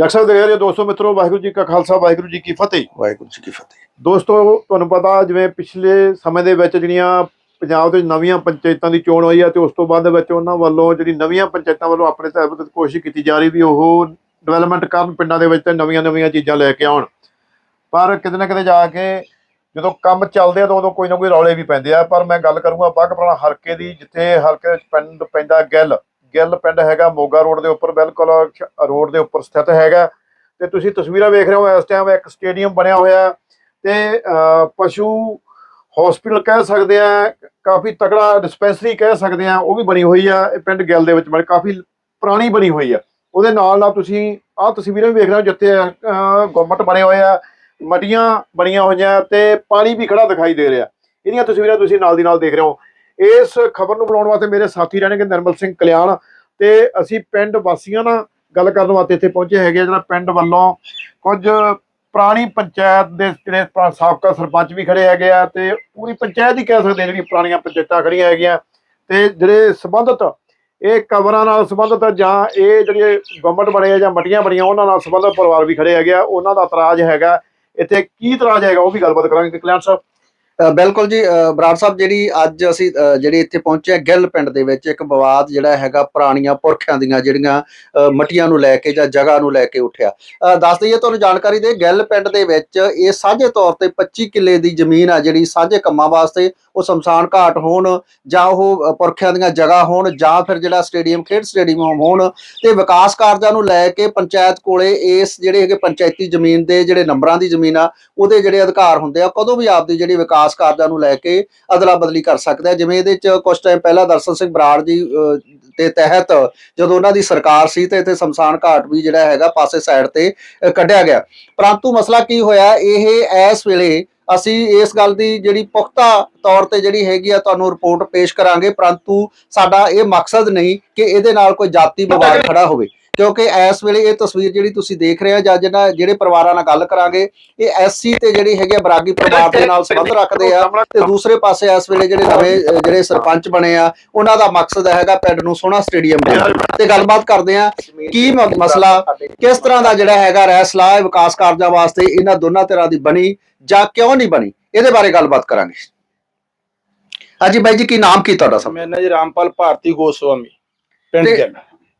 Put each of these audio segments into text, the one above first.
ਜਗ ਸਾਹਿਬ ਦੇਖ ਰਹੇ ਦੋਸਤੋ ਮਿੱਤਰੋ ਵਾਹਿਗੁਰੂ ਜੀ ਕਾ ਖਾਲਸਾ ਵਾਹਿਗੁਰੂ ਜੀ ਕੀ ਫਤਿਹ। ਵਾਹਿਗੁਰੂ ਜੀ ਕੀ ਫਤਿਹ। ਦੋਸਤੋ ਤੁਹਾਨੂੰ ਪਤਾ ਜਿਵੇਂ ਪਿਛਲੇ ਸਮੇਂ ਦੇ ਵਿੱਚ ਜਿਹੜੀਆਂ ਪੰਜਾਬ ਦੇ ਨਵੀਆਂ ਪੰਚਾਇਤਾਂ ਦੀ ਚੋਣ ਹੋਈ ਹੈ ਤੇ ਉਸ ਤੋਂ ਬਾਅਦ ਦੇ ਵਿੱਚ ਉਹਨਾਂ ਵੱਲੋਂ ਜਿਹੜੀ ਨਵੀਆਂ ਪੰਚਾਇਤਾਂ ਵੱਲੋਂ ਆਪਣੇ ਤਹਿਤ ਤੇ ਕੋਸ਼ਿਸ਼ ਕੀਤੀ ਜਾ ਰਹੀ ਵੀ ਉਹ ਡਿਵੈਲਪਮੈਂਟ ਕਰਨ ਪਿੰਡਾਂ ਦੇ ਵਿੱਚ ਤੇ ਨਵੀਆਂ-ਨਵੀਆਂ ਚੀਜ਼ਾਂ ਲੈ ਕੇ ਆਉਣ। ਪਰ ਕਿਤੇ ਨਾ ਕਿਤੇ ਜਾ ਕੇ ਜਦੋਂ ਕੰਮ ਚੱਲਦੇ ਆ ਤਾਂ ਉਦੋਂ ਕੋਈ ਨਾ ਕੋਈ ਰੌਲੇ ਵੀ ਪੈਂਦੇ ਆ। ਪਰ ਮੈਂ ਗੱਲ ਕਰੂੰਗਾ ਬਾਘ ਪੁਰਾਣਾ ਹਲਕੇ ਦੀ ਜਿੱਥੇ ਹਲਕੇ ਵਿੱਚ ਪਿੰਡ ਪੈਂਦਾ ਗਿੱਲ। ਗਿੱਲ ਪਿੰਡ ਹੈਗਾ ਮੋਗਾ ਰੋਡ ਦੇ ਉੱਪਰ, ਬਿਲਕੁਲ ਰੋਡ ਦੇ ਉੱਪਰ ਸਥਿਤ ਹੈਗਾ। ਤੇ ਤੁਸੀਂ ਤਸਵੀਰਾਂ ਵੇਖ ਰਹੇ ਹੋ, ਇਸ ਟਾਈਮ ਇੱਕ ਸਟੇਡੀਅਮ ਬਣਿਆ ਹੋਇਆ ਹੈ। ਤੇ ਪਸ਼ੂ ਹਸਪੀਟਲ ਕਹਿ ਸਕਦੇ ਆ, ਕਾਫੀ ਤਕੜਾ ਡਿਸਪੈਂਸਰੀ ਕਹਿ ਸਕਦੇ ਆ, ਉਹ ਵੀ ਬਣੀ ਹੋਈ ਆ, ਇਹ ਪਿੰਡ ਗਿੱਲ ਦੇ ਵਿੱਚ ਬਣ ਕਾਫੀ ਪੁਰਾਣੀ ਬਣੀ ਹੋਈ ਆ। ਉਹਦੇ ਨਾਲ ਨਾਲ ਤੁਸੀਂ ਆਹ ਤਸਵੀਰਾਂ ਵੀ ਵੇਖ ਰਹੇ ਹੋ, ਜਿੱਥੇ ਗਵਰਨਮੈਂਟ ਬਣੇ ਹੋਏ ਆ ਮਟੀਆਂ ਬਣੀਆਂ ਹੋਈਆਂ, ਤੇ ਪਾਣੀ ਵੀ ਖੜਾ ਦਿਖਾਈ ਦੇ ਰਿਹਾ। ਇਹਦੀਆਂ ਤਸਵੀਰਾਂ ਤੁਸੀਂ ਨਾਲ ਦੀ ਨਾਲ ਦੇਖ ਰਹੇ ਹੋ। ਇਸ ਖਬਰ ਨੂੰ ਬਣਾਉਣ ਵਾਸਤੇ ਮੇਰੇ ਸਾਥੀ ਰਹਿਣਗੇ ਨਿਰਮਲ ਸਿੰਘ ਕਲਿਆਣ ਤੇ ਅਸੀਂ ਪਿੰਡ ਵਾਸੀਆਂ ਨਾਲ ਗੱਲ ਕਰਨ ਵਾਸਤੇ ਇੱਥੇ ਪਹੁੰਚੇ ਹੈਗੇ ਆ, ਜਿਹੜਾ ਪਿੰਡ ਵੱਲੋਂ ਕੁਝ ਪੁਰਾਣੀ ਪੰਚਾਇਤ ਦੇ ਜਿਹੜੇ ਸਾਬਕਾ ਸਰਪੰਚ ਵੀ ਖੜੇ ਹੈਗੇ ਆ ਤੇ ਪੂਰੀ ਪੰਚਾਇਤ ਹੀ ਕਹਿ ਸਕਦੇ ਆ ਜਿਹੜੀ ਪੁਰਾਣੀਆਂ ਪੰਚਾਇਤਾਂ ਖੜੀਆਂ ਹੈਗੀਆਂ ਤੇ ਜਿਹੜੇ ਸੰਬੰਧਿਤ ਇਹ ਕਬਰਾਂ ਨਾਲ ਸੰਬੰਧਿਤ ਜਾਂ ਇਹ ਜਿਹੜੇ ਗਵਰਨਮੈਂਟ ਬਣੇ ਆ ਜਾਂ ਮਟੀਆਂ ਬਣੀਆਂ ਉਹਨਾਂ ਨਾਲ ਸੰਬੰਧਿਤ ਪਰਿਵਾਰ ਵੀ ਖੜੇ ਹੈਗੇ ਆ ਉਹਨਾਂ ਦਾ ਇਤਰਾਜ਼ ਹੈਗਾ। ਇੱਥੇ ਕੀ ਇਤਰਾਜ਼ ਹੈਗਾ ਉਹ ਵੀ ਗੱਲਬਾਤ ਕਰਾਂਗੇ। ਕਲਿਆਣ ਸਾਹਿਬ ਬਿਲਕੁਲ ਜੀ ਬਰਾੜ ਸਾਹਿਬ ਜਿਹੜੀ ਅੱਜ ਅਸੀਂ ਜਿਹੜੇ ਇੱਥੇ ਪਹੁੰਚੇ ਆ ਗਿੱਲ ਪਿੰਡ ਦੇ ਵਿੱਚ ਇੱਕ ਵਿਵਾਦ ਜਿਹੜਾ ਹੈਗਾ ਪੁਰਾਣੀਆਂ ਪੁਰਖਿਆਂ ਦੀਆਂ ਜਿਹੜੀਆਂ ਅ, ਮੱਟੀਆਂ ਨੂੰ ਲੈ ਕੇ ਜਾਂ ਜਗ੍ਹਾ ਨੂੰ ਲੈ ਕੇ ਉੱਠਿਆ। ਦੱਸ ਦਈਏ ਤੁਹਾਨੂੰ ਜਾਣਕਾਰੀ ਦੇ ਗਿੱਲ ਪਿੰਡ ਦੇ ਵਿੱਚ ਇਹ ਸਾਂਝੇ ਤੌਰ ਤੇ 25 ਕਿੱਲੇ ਦੀ ਜ਼ਮੀਨ ਆ ਜਿਹੜੀ ਸਾਂਝੇ ਕੰਮਾਂ ਵਾਸਤੇ ਉਹ ਸ਼ਮਸ਼ਾਨ ਘਾਟ ਹੋਣ ਜਾਂ ਉਹ ਪੁਰਖਿਆਂ ਦੀਆਂ ਜਗ੍ਹਾ ਹੋਣ ਜਾਂ ਫਿਰ ਜਿਹੜਾ ਸਟੇਡੀਅਮ ਖੇਡ ਸਟੇਡੀਅਮ ਹੋਣ ਤੇ ਵਿਕਾਸ ਕਾਰਜਾਂ ਨੂੰ ਲੈ ਕੇ ਪੰਚਾਇਤ ਕੋਲੇ ਇਸ ਜਿਹੜੇ ਹੈਗੇ ਪੰਚਾਇਤੀ ਜ਼ਮੀਨ ਦੇ ਜਿਹੜੇ ਨੰਬਰਾਂ ਦੀ ਜ਼ਮੀਨ ਆ ਉਹਦੇ ਜਿਹੜੇ ਅਧਿਕਾਰ ਹੁੰਦੇ ਆ ਕਦੋਂ ਵੀ ਆਪਦੀ ਜਿਹੜੀ ਵਿਕਾਸ ਕਾਰਜਾਂ ਨੂੰ ਲੈ ਕੇ ਅਦਲਾ ਬਦਲੀ ਕਰ ਸਕਦਾ ਜਿਵੇਂ ਇਹਦੇ ਚ ਕੁਝ ਟਾਈਮ ਪਹਿਲਾਂ ਦਰਸ਼ਨ ਸਿੰਘ ਬਰਾੜ ਜੀ ਦੇ ਤਹਿਤ ਜਦੋਂ ਉਹਨਾਂ ਦੀ ਸਰਕਾਰ ਸੀ ਤੇ ਇੱਥੇ ਸ਼ਮਸ਼ਾਨ ਘਾਟ ਵੀ ਜਿਹੜਾ ਹੈਗਾ ਪਾਸੇ ਸਾਈਡ ਤੇ ਕੱਢਿਆ ਗਿਆ। ਪਰੰਤੂ ਮਸਲਾ ਕੀ ਹੋਇਆ? ਇਹ ਇਸ ਵੇਲੇ ਅਸੀਂ ਇਸ ਗੱਲ ਦੀ ਜਿਹੜੀ ਪੁਖਤਾ ਤੌਰ ਤੇ ਜਿਹੜੀ ਹੈਗੀ ਆ ਤੁਹਾਨੂੰ ਰਿਪੋਰਟ ਪੇਸ਼ ਕਰਾਂਗੇ। ਪਰੰਤੂ ਸਾਡਾ ਇਹ ਮਕਸਦ ਨਹੀਂ ਕਿ ਇਹਦੇ ਨਾਲ ਕੋਈ ਜਾਤੀ ਵਿਵਾਦ ਖੜਾ ਹੋਵੇ। ਕਿਉਂਕਿ ਇਸ ਵੇਲੇ ਇਹ ਤਸਵੀਰ ਜਿਹੜੀ ਤੁਸੀਂ ਦੇਖ ਰਹੇ ਹੋ ਜਾਂ ਜਿਹਨਾਂ ਜਿਹੜੇ ਪਰਿਵਾਰਾਂ ਨਾਲ ਗੱਲ ਕਰਾਂਗੇ ਇਹ ਐਸਸੀ ਤੇ ਜਿਹੜੀ ਹੈਗੇ ਆ ਬਰਾਗੀ ਪਰਿਵਾਰ ਦੇ ਨਾਲ ਸੰਬੰਧ ਰੱਖਦੇ ਆ ਤੇ ਦੂਸਰੇ ਪਾਸੇ ਇਸ ਵੇਲੇ ਜਿਹੜੇ ਨਵੇਂ ਜਿਹੜੇ ਸਰਪੰਚ ਬਣੇ ਆ ਉਹਨਾਂ ਦਾ ਮਕਸਦ ਹੈਗਾ ਪਿੰਡ ਨੂੰ ਸੋਹਣਾ ਸਟੇਡੀਅਮ ਦੇਣਾ ਤੇ ਗੱਲਬਾਤ ਕਰਦੇ ਆ ਕੀ ਮਸਲਾ ਕਿਸ ਤਰ੍ਹਾਂ ਦਾ ਜਿਹੜਾ ਹੈਗਾ ਰਹਿ ਸਲਾਹ ਵਿਕਾਸ ਕਾਰਜਾਂ ਵਾਸਤੇ ਇਹਨਾਂ ਦੋਨਾਂ ਤਰ੍ਹਾਂ ਦੀ ਬਣੀ ਜਾਂ ਕਿਉਂ ਨਹੀਂ ਬਣੀ ਇਹਦੇ ਬਾਰੇ ਗੱਲਬਾਤ ਕਰਾਂਗੇ। ਹਾਂਜੀ ਬਾਈ ਜੀ ਕੀ ਨਾਮ ਕੀ ਤੁਹਾਡਾ? ਸਭ ਮੇਰਾ ਨਾਂ ਜੀ ਰਾਮਪਾਲ ਭਾਰਤੀ ਗੋਸਵਾਮੀ ਪਿੰਡ ਤੇ-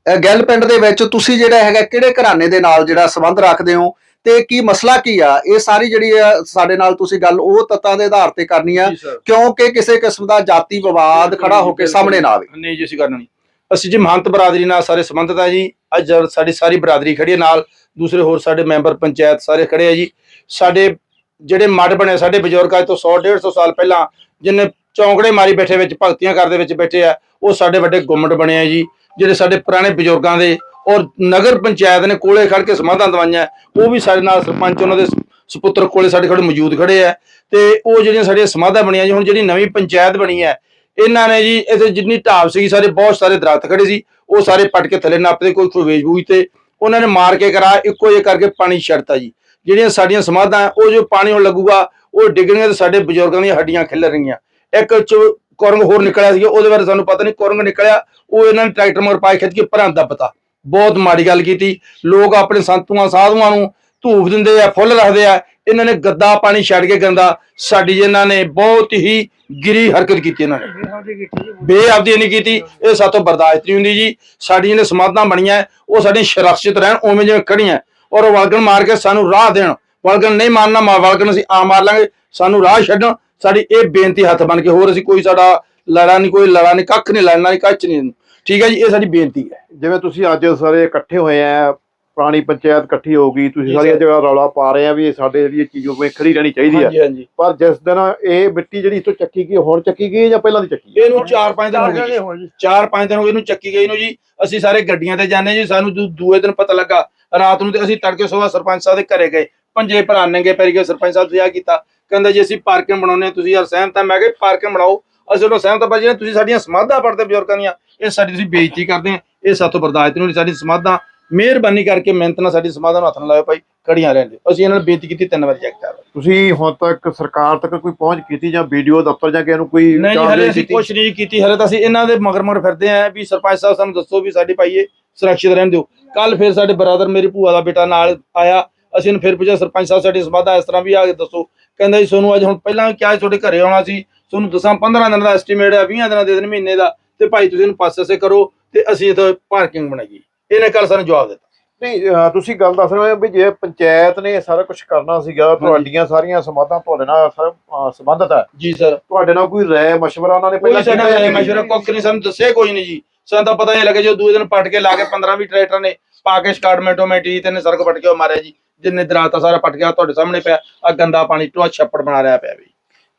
ਗਿੱਲ ਪਿੰਡ ਦੇ ਵਿੱਚ ਤੁਸੀਂ ਜਿਹੜਾ ਹੈਗਾ ਕਿਹੜੇ ਘਰਾਣੇ ਦੇ ਨਾਲ ਜਿਹੜਾ ਸੰਬੰਧ ਰੱਖਦੇ ਹੋ ਤੇ ਕੀ ਮਸਲਾ ਕੀ ਆ? ਇਹ ਸਾਰੀ ਜਿਹੜੀ ਆ ਸਾਡੇ ਨਾਲ ਤੁਸੀਂ ਗੱਲ ਉਹ ਤੱਤਾਂ ਦੇ ਆਧਾਰ ਤੇ ਕਰਨੀ ਆ ਕਿਉਂਕਿ ਕਿਸੇ ਕਿਸਮ ਦਾ ਜਾਤੀ ਵਿਵਾਦ ਖੜਾ ਹੋ ਕੇ ਸਾਹਮਣੇ ਨਾ ਆਵੇ। ਨਹੀਂ ਜੀ ਅਸੀਂ ਕਰਨਾ ਨਹੀਂ। ਅਸੀਂ ਜੀ ਮਹੰਤ ਬਰਾਦਰੀ ਨਾਲ ਸਾਰੇ ਸੰਬੰਧਿਤ ਆ ਜੀ। ਅੱਜ ਸਾਡੀ ਸਾਰੀ ਬਰਾਦਰੀ ਖੜੀ ਹੈ ਨਾਲ ਦੂਸਰੇ ਹੋਰ ਸਾਡੇ ਮੈਂਬਰ ਪੰਚਾਇਤ ਸਾਰੇ ਖੜੇ ਆ ਜੀ। ਸਾਡੇ ਜਿਹੜੇ ਮੱਡ ਬਣੇ ਸਾਡੇ ਬਜ਼ੁਰਗ ਅੱਜ ਤੋਂ 100 150 ਸਾਲ ਪਹਿਲਾਂ ਜਿੰਨੇ ਚੌਂਕੜੇ ਮਾਰੀ ਬੈਠੇ ਵਿੱਚ ਭਗਤੀਆਂ ਕਰਦੇ ਵਿੱਚ ਬੈਠੇ ਆ ਉਹ ਸਾਡੇ ਵੱਡੇ ਗੁੰਮਟ ਬਣੇ ਆ ਜੀ। ਜਿਹੜੇ ਸਾਡੇ ਪੁਰਾਣੇ ਬਜ਼ੁਰਗਾਂ ਦੇ ਔਰ ਨਗਰ ਪੰਚਾਇਤ ਨੇ ਕੋਲੇ ਖੜ ਕੇ ਸਮਾਧਾਂ ਦਵਾਈਆਂ, ਉਹ ਵੀ ਸਾਡੇ ਨਾਲ ਸਰਪੰਚ ਉਹਨਾਂ ਦੇ ਸੁਪੁੱਤਰ ਕੋਲੇ ਸਾਡੇ ਖੜੇ ਮੌਜੂਦ ਖੜੇ ਆ। ਤੇ ਉਹ ਜਿਹੜੀਆਂ ਸਾਡੀਆਂ ਸਮਾਧਾਂ ਬਣੀਆਂ ਜੀ, ਹੁਣ ਜਿਹੜੀ ਨਵੀਂ ਪੰਚਾਇਤ ਬਣੀ ਹੈ, ਇਹਨਾਂ ਨੇ ਜੀ ਇੱਥੇ ਜਿੰਨੀ ਢਾਬ ਸੀ ਸਾਰੇ ਬਹੁਤ ਸਾਰੇ ਦਰਖਤ ਖੜੇ ਸੀ, ਉਹ ਸਾਰੇ ਪੱਟ ਕੇ ਥੱਲੇ ਨੱਪਦੇ ਕੋਈ ਕੋਈ ਵੇਚ ਬੂਝ ਤੇ ਉਹਨਾਂ ਨੇ ਮਾਰ ਕੇ ਕਰਾ, ਇੱਕੋ ਜੇ ਕਰਕੇ ਪਾਣੀ ਛੱਡਤਾ ਜੀ। ਜਿਹੜੀਆਂ ਸਾਡੀਆਂ ਸਮਾਧਾਂ, ਉਹ ਜੋ ਪਾਣੀ ਹੁਣ ਲੱਗੂਗਾ, ਉਹ ਡਿੱਗਣੀਆਂ ਤੇ ਸਾਡੇ ਬਜ਼ੁਰਗਾਂ ਦੀਆਂ ਹੱਡੀਆਂ ਖਿੱਲ ਰਹੀਆਂ। ਇੱਕ ਚ ਕੁਰੰਗ ਹੋਰ ਨਿਕਲਿਆ ਸੀ, ਉਹਦੇ ਬਾਰੇ ਸਾਨੂੰ ਪਤਾ ਨਹੀਂ, ਕੁਰੰਗ ਨਿਕਲਿਆ, ਉਹ ਇਹਨਾਂ ਨੇ ਟਰੈਕਟਰ ਮਗਰ ਪਾਈ ਖਿੱਚ ਕੇ ਭਰਾਂ ਪਤਾ। ਬਹੁਤ ਮਾੜੀ ਗੱਲ ਕੀਤੀ। ਲੋਕ ਆਪਣੇ ਸੰਤੂਆਂ, ਸਾਧੂਆਂ ਨੂੰ ਧੂਪ ਦਿੰਦੇ ਆ, ਫੁੱਲ ਰੱਖਦੇ ਆ, ਇਹਨਾਂ ਨੇ ਗੱਦਾ ਪਾਣੀ ਛੱਡ ਕੇ ਗੰਦਾ, ਸਾਡੀ ਇਹਨਾਂ ਨੇ ਬਹੁਤ ਹੀ ਗਿਰੀ ਹਰਕਤ ਕੀਤੀ ਇਹਨਾਂ ਨੇ। ਬੇਅਬਦੀ ਨਹੀਂ ਕੀਤੀ, ਇਹ ਸਾਤੋਂ ਬਰਦਾਸ਼ਤ ਨਹੀਂ ਹੁੰਦੀ ਜੀ। ਸਾਡੀਆਂ ਨੇ ਸਮਾਧਾਂ ਬਣੀਆਂ, ਉਹ ਸਾਡੀ ਸੁਰੱਖਿਅਤ ਰਹਿਣ, ਉਵੇਂ ਜਿਵੇਂ ਖੜੀਆਂ ਔਰ ਉਹ ਵਲਗਣ ਮਾਰ ਕੇ ਸਾਨੂੰ ਰਾਹ ਦੇਣ। ਵਲਗਣ ਨਹੀਂ ਮਾਰਨਾ, ਮਾ ਵਲਗਣ ਅਸੀਂ ਆ ਮਾਰ ਲਾਂਗੇ। ਸਾਨੂੰ ਰਾਹ ਛੱਡਣ। ਸਾਡੀ ਇਹ ਬੇਨਤੀ ਹੱਥ ਬਣ ਕੇ ਹੋਰ ਅਸੀਂ ਕੋਈ ਸਾਡਾ ਲੜਾ ਨਹੀਂ ਕੋਈ ਲੜਾ ਨਹੀਂ ਕੱਖ ਨਹੀਂ ਲੜਨਾ ਨਹੀਂ ਕੱਚ ਨਹੀਂ ਠੀਕ ਹੈ ਜੀ ਇਹ ਸਾਡੀ ਬੇਨਤੀ ਹੈ। ਜਿਵੇਂ ਤੁਸੀਂ ਅੱਜ ਸਾਰੇ ਇਕੱਠੇ ਹੋਏ ਆ ਪੁਰਾਣੀ ਪੰਚਾਇਤ ਇਕੱਠੀ ਹੋ ਗਈ ਤੁਸੀਂ ਸਾਰੀਆਂ ਸਰ। ਜਗ੍ਹਾ ਰੌਲਾ ਪਾ ਰਹੇ ਆ ਵੀ ਇਹ ਸਾਡੇ ਜਿਹੜੀ ਚੀਜ਼ ਉਵੇਂ ਖੜੀ ਰਹਿਣੀ ਚਾਹੀਦੀ ਆ। ਹਾਂਜੀ ਹਾਂਜੀ। ਪਰ ਜਿਸ ਦਿਨ ਇਹ ਮਿੱਟੀ ਜਿਹੜੀ ਇਥੋਂ ਚੱਕੀ ਗਈ ਹੁਣ ਚੱਕੀ ਗਈ ਜਾਂ ਪਹਿਲਾਂ ਦੀ ਚੱਕੀ ਇਹਨੂੰ 4-5 ਦਿਨ ਹੋ ਗਏ ਜੀ। ਚਾਰ ਪੰਜ ਦਿਨ ਹੋ ਗਏ ਇਹਨੂੰ ਚੱਕੀ ਗਈ ਨੂੰ ਜੀ। ਅਸੀਂ ਸਾਰੇ ਗੱਡੀਆਂ ਤੇ ਜਾਂਦੇ ਜੀ ਸਾਨੂੰ ਦੂ- ਦੂਏ ਦਿਨ ਪਤਾ ਲੱਗਾ। ਰਾਤ ਨੂੰ ਤੇ ਅਸੀਂ ਤੜਕੇ ਸਵੇਰ ਸਰਪੰਚ ਸਾਹਿਬ ਦੇ ਘਰੇ ਗਏ। ਪੰਜੇ ਭਰਾ ਨੰਗੇ ਪੈਰੀ ਗਏ ਸਰਪੰਚ ਸਾਹਿਬ ਤੁਸੀਂ ਆ ਕੀਤਾ। ਕਹਿੰਦਾ ਜੀ ਅਸੀਂ ਪਾਰਕਿੰਗ ਬਣਾਉਨੇ ਆ, ਤੁਸੀਂ ਯਾਰ ਸਹਿਮਤ ਆ। ਮੈਂ ਕਿਹਾ ਪਾਰਕਿੰਗ ਬਣਾਓ। ਅਸੀਂ ਉਹਨੂੰ ਸਹਿਮਤ ਆ ਨੇ ਤੁਸੀਂ ਸਾਡੀਆਂ ਸਮਾਧਾਂ ਪੜਦੇ ਬਜ਼ੁਰਗਾਂ ਦੀਆਂ। ਇਹ ਸਾਡੀ ਤੁਸੀਂ ਬੇਇੱਜ਼ਤੀ ਕਰਦੇ ਆ। ਇਹ ਸਾਤੋਂ ਬਰਦਾਸ਼ਤ ਨਹੀਂ ਹੋਣੀ ਸਾਡੀ ਸਮਾਧਾਂ ਮਿਹਰਬਾਨੀ ਕਰਕੇ ਮਿਹਨਤ ਨਾਲ ਸਾਡੀ ਸਮਾਧਾਂ ਨੂੰ ਹੱਥ ਨਾ ਲਾਇਓ ਭਾਈ ਖੜੀਆਂ ਰਹਿਣ ਦਿਓ ਅਸੀਂ ਇਹਨਾਂ ਨੂੰ ਬੇਨਤੀ ਕੀਤੀ ਤਿੰਨ ਵਾਰੀ ਕਰ ਤੁਸੀਂ ਹੁਣ ਤੱਕ ਸਰਕਾਰ ਤੱਕ ਕੋਈ ਪਹੁੰਚ ਕੀਤੀ ਜਾਂ ਵੀਡੀਓ ਦਫ਼ਤਰ ਜਾਂ ਕਿਸੇ ਨੂੰ ਕੋਈ ਨਹੀਂ ਜੀ ਹਲੇ ਅਸੀਂ? ਕੁਛ ਨਹੀਂ ਕੀਤੀ। ਹਲੇ ਤਾਂ ਅਸੀਂ ਇਹਨਾਂ ਦੇ ਮਗਰ ਮਗਰ ਫਿਰਦੇ ਆਂ ਵੀ ਸਰਪੰਚ ਸਾਹਿਬ ਸਾਨੂੰ ਦੱਸੋ ਵੀ ਸਾਡੀ ਭਾਈ ਇਹ ਸੁਰੱਖਿਅਤ ਰਹਿਣ ਦਿਓ। ਕੱਲ ਫਿਰ ਸਾਡੇ ਬਰਾਦਰ ਮੇਰੀ ਭੂਆ ਦਾ ਬੇਟਾ ਨਾਲ ਆਇਆ। ਅਸੀਂ ਉਹਨੂੰ ਫਿਰ ਪੁੱਛਿਆ ਸਰਪੰਚ ਸਾਹਿਬ ਸਾਡੀ ਸਮਾਧਾ ਇਸ ਤਰ੍ਹਾਂ ਵੀ ਆ ਕੇ ਦੱਸੋ। ਕਹਿੰਦਾ ਜੀ ਤੁਹਾਨੂੰ ਅੱਜ ਹੁਣ ਪਹਿਲਾਂ ਕਿਹਾ ਤੁਹਾਡੇ ਘਰੇ ਆਉਣਾ ਸੀ ਤੁਹਾਨੂੰ ਦੱਸਾਂ 15 ਦਿਨ ਦਾ ਐਸਟੀਮੇਟ ਹੈ 20 ਦਿਨਾਂ ਦੇ ਦਿਨ ਮਹੀਨੇ ਦਾ ਤੇ ਭਾਈ ਤੁਸੀਂ ਇਹਨੂੰ ਪਾਸੇ-ਸੇ ਕਰੋ ਤੇ ਅਸੀਂ ਇੱਥੇ ਪਾਰਕਿੰਗ ਬਣਾਈਏ ਇਹਨੇ ਕੱਲ ਸਾਨੂੰ ਜਵਾਬ ਦਿੱਤਾ। ਨਹੀਂ ਤੁਸੀਂ ਗੱਲ ਦੱਸ ਰਹੇ ਹੋ ਵੀ ਜੇ ਪੰਚਾਇਤ ਨੇ ਸਾਰਾ ਕੁਝ ਕਰਨਾ ਸੀਗਾ ਤੁਹਾਡੀਆਂ ਸਾਰੀਆਂ ਸਮਾਧਾਂ ਤੁਹਾਡੇ ਨਾਲ ਸਰ ਸੰਬੰਧਤ ਹੈ। ਜੀ ਸਰ। ਤੁਹਾਡੇ ਨਾਲ ਕੋਈ ਰਾਏ ਮਸ਼ਵਰਾ ਉਹਨਾਂ ਨੇ ਪਹਿਲਾਂ ਕੋਈ ਸਾਡਾ ਰਾਏ ਮਸ਼ਵਰਾ ਨਹੀਂ ਸਾਨੂੰ ਦੱਸਿਆ ਕੋਈ ਨਹੀਂ ਜੀ। ਸਾਨੂੰ ਤਾਂ ਪਤਾ ਹੀ ਲੱਗੇ ਜੋ ਦੂਜੇ ਦਿਨ ਪਟ ਕੇ ਲਾ ਕੇ 15 20 ਟਰੈਕਟਰ ਨੇ ਪਾ ਕੇ ਸਟਾਰਟ ਮੈਟੋਮੈਟੀ ਤੇ ਨੇ ਸਰਕ ਪਟ ਕੇ ਮਾਰਿਆ ਜੀ। ਜਿੰਨੇ ਦਰਾਤਾ ਸਾਰਾ ਪਟ ਗਿਆ ਤੁਹਾਡੇ ਸਾਹਮਣੇ ਪਿਆ ਆ ਗੰਦਾ ਪਾਣੀ ਟੋਆ ਛੱਪੜ ਬਣਾ ਰਿਹਾ ਪਿਆ ਵੀ।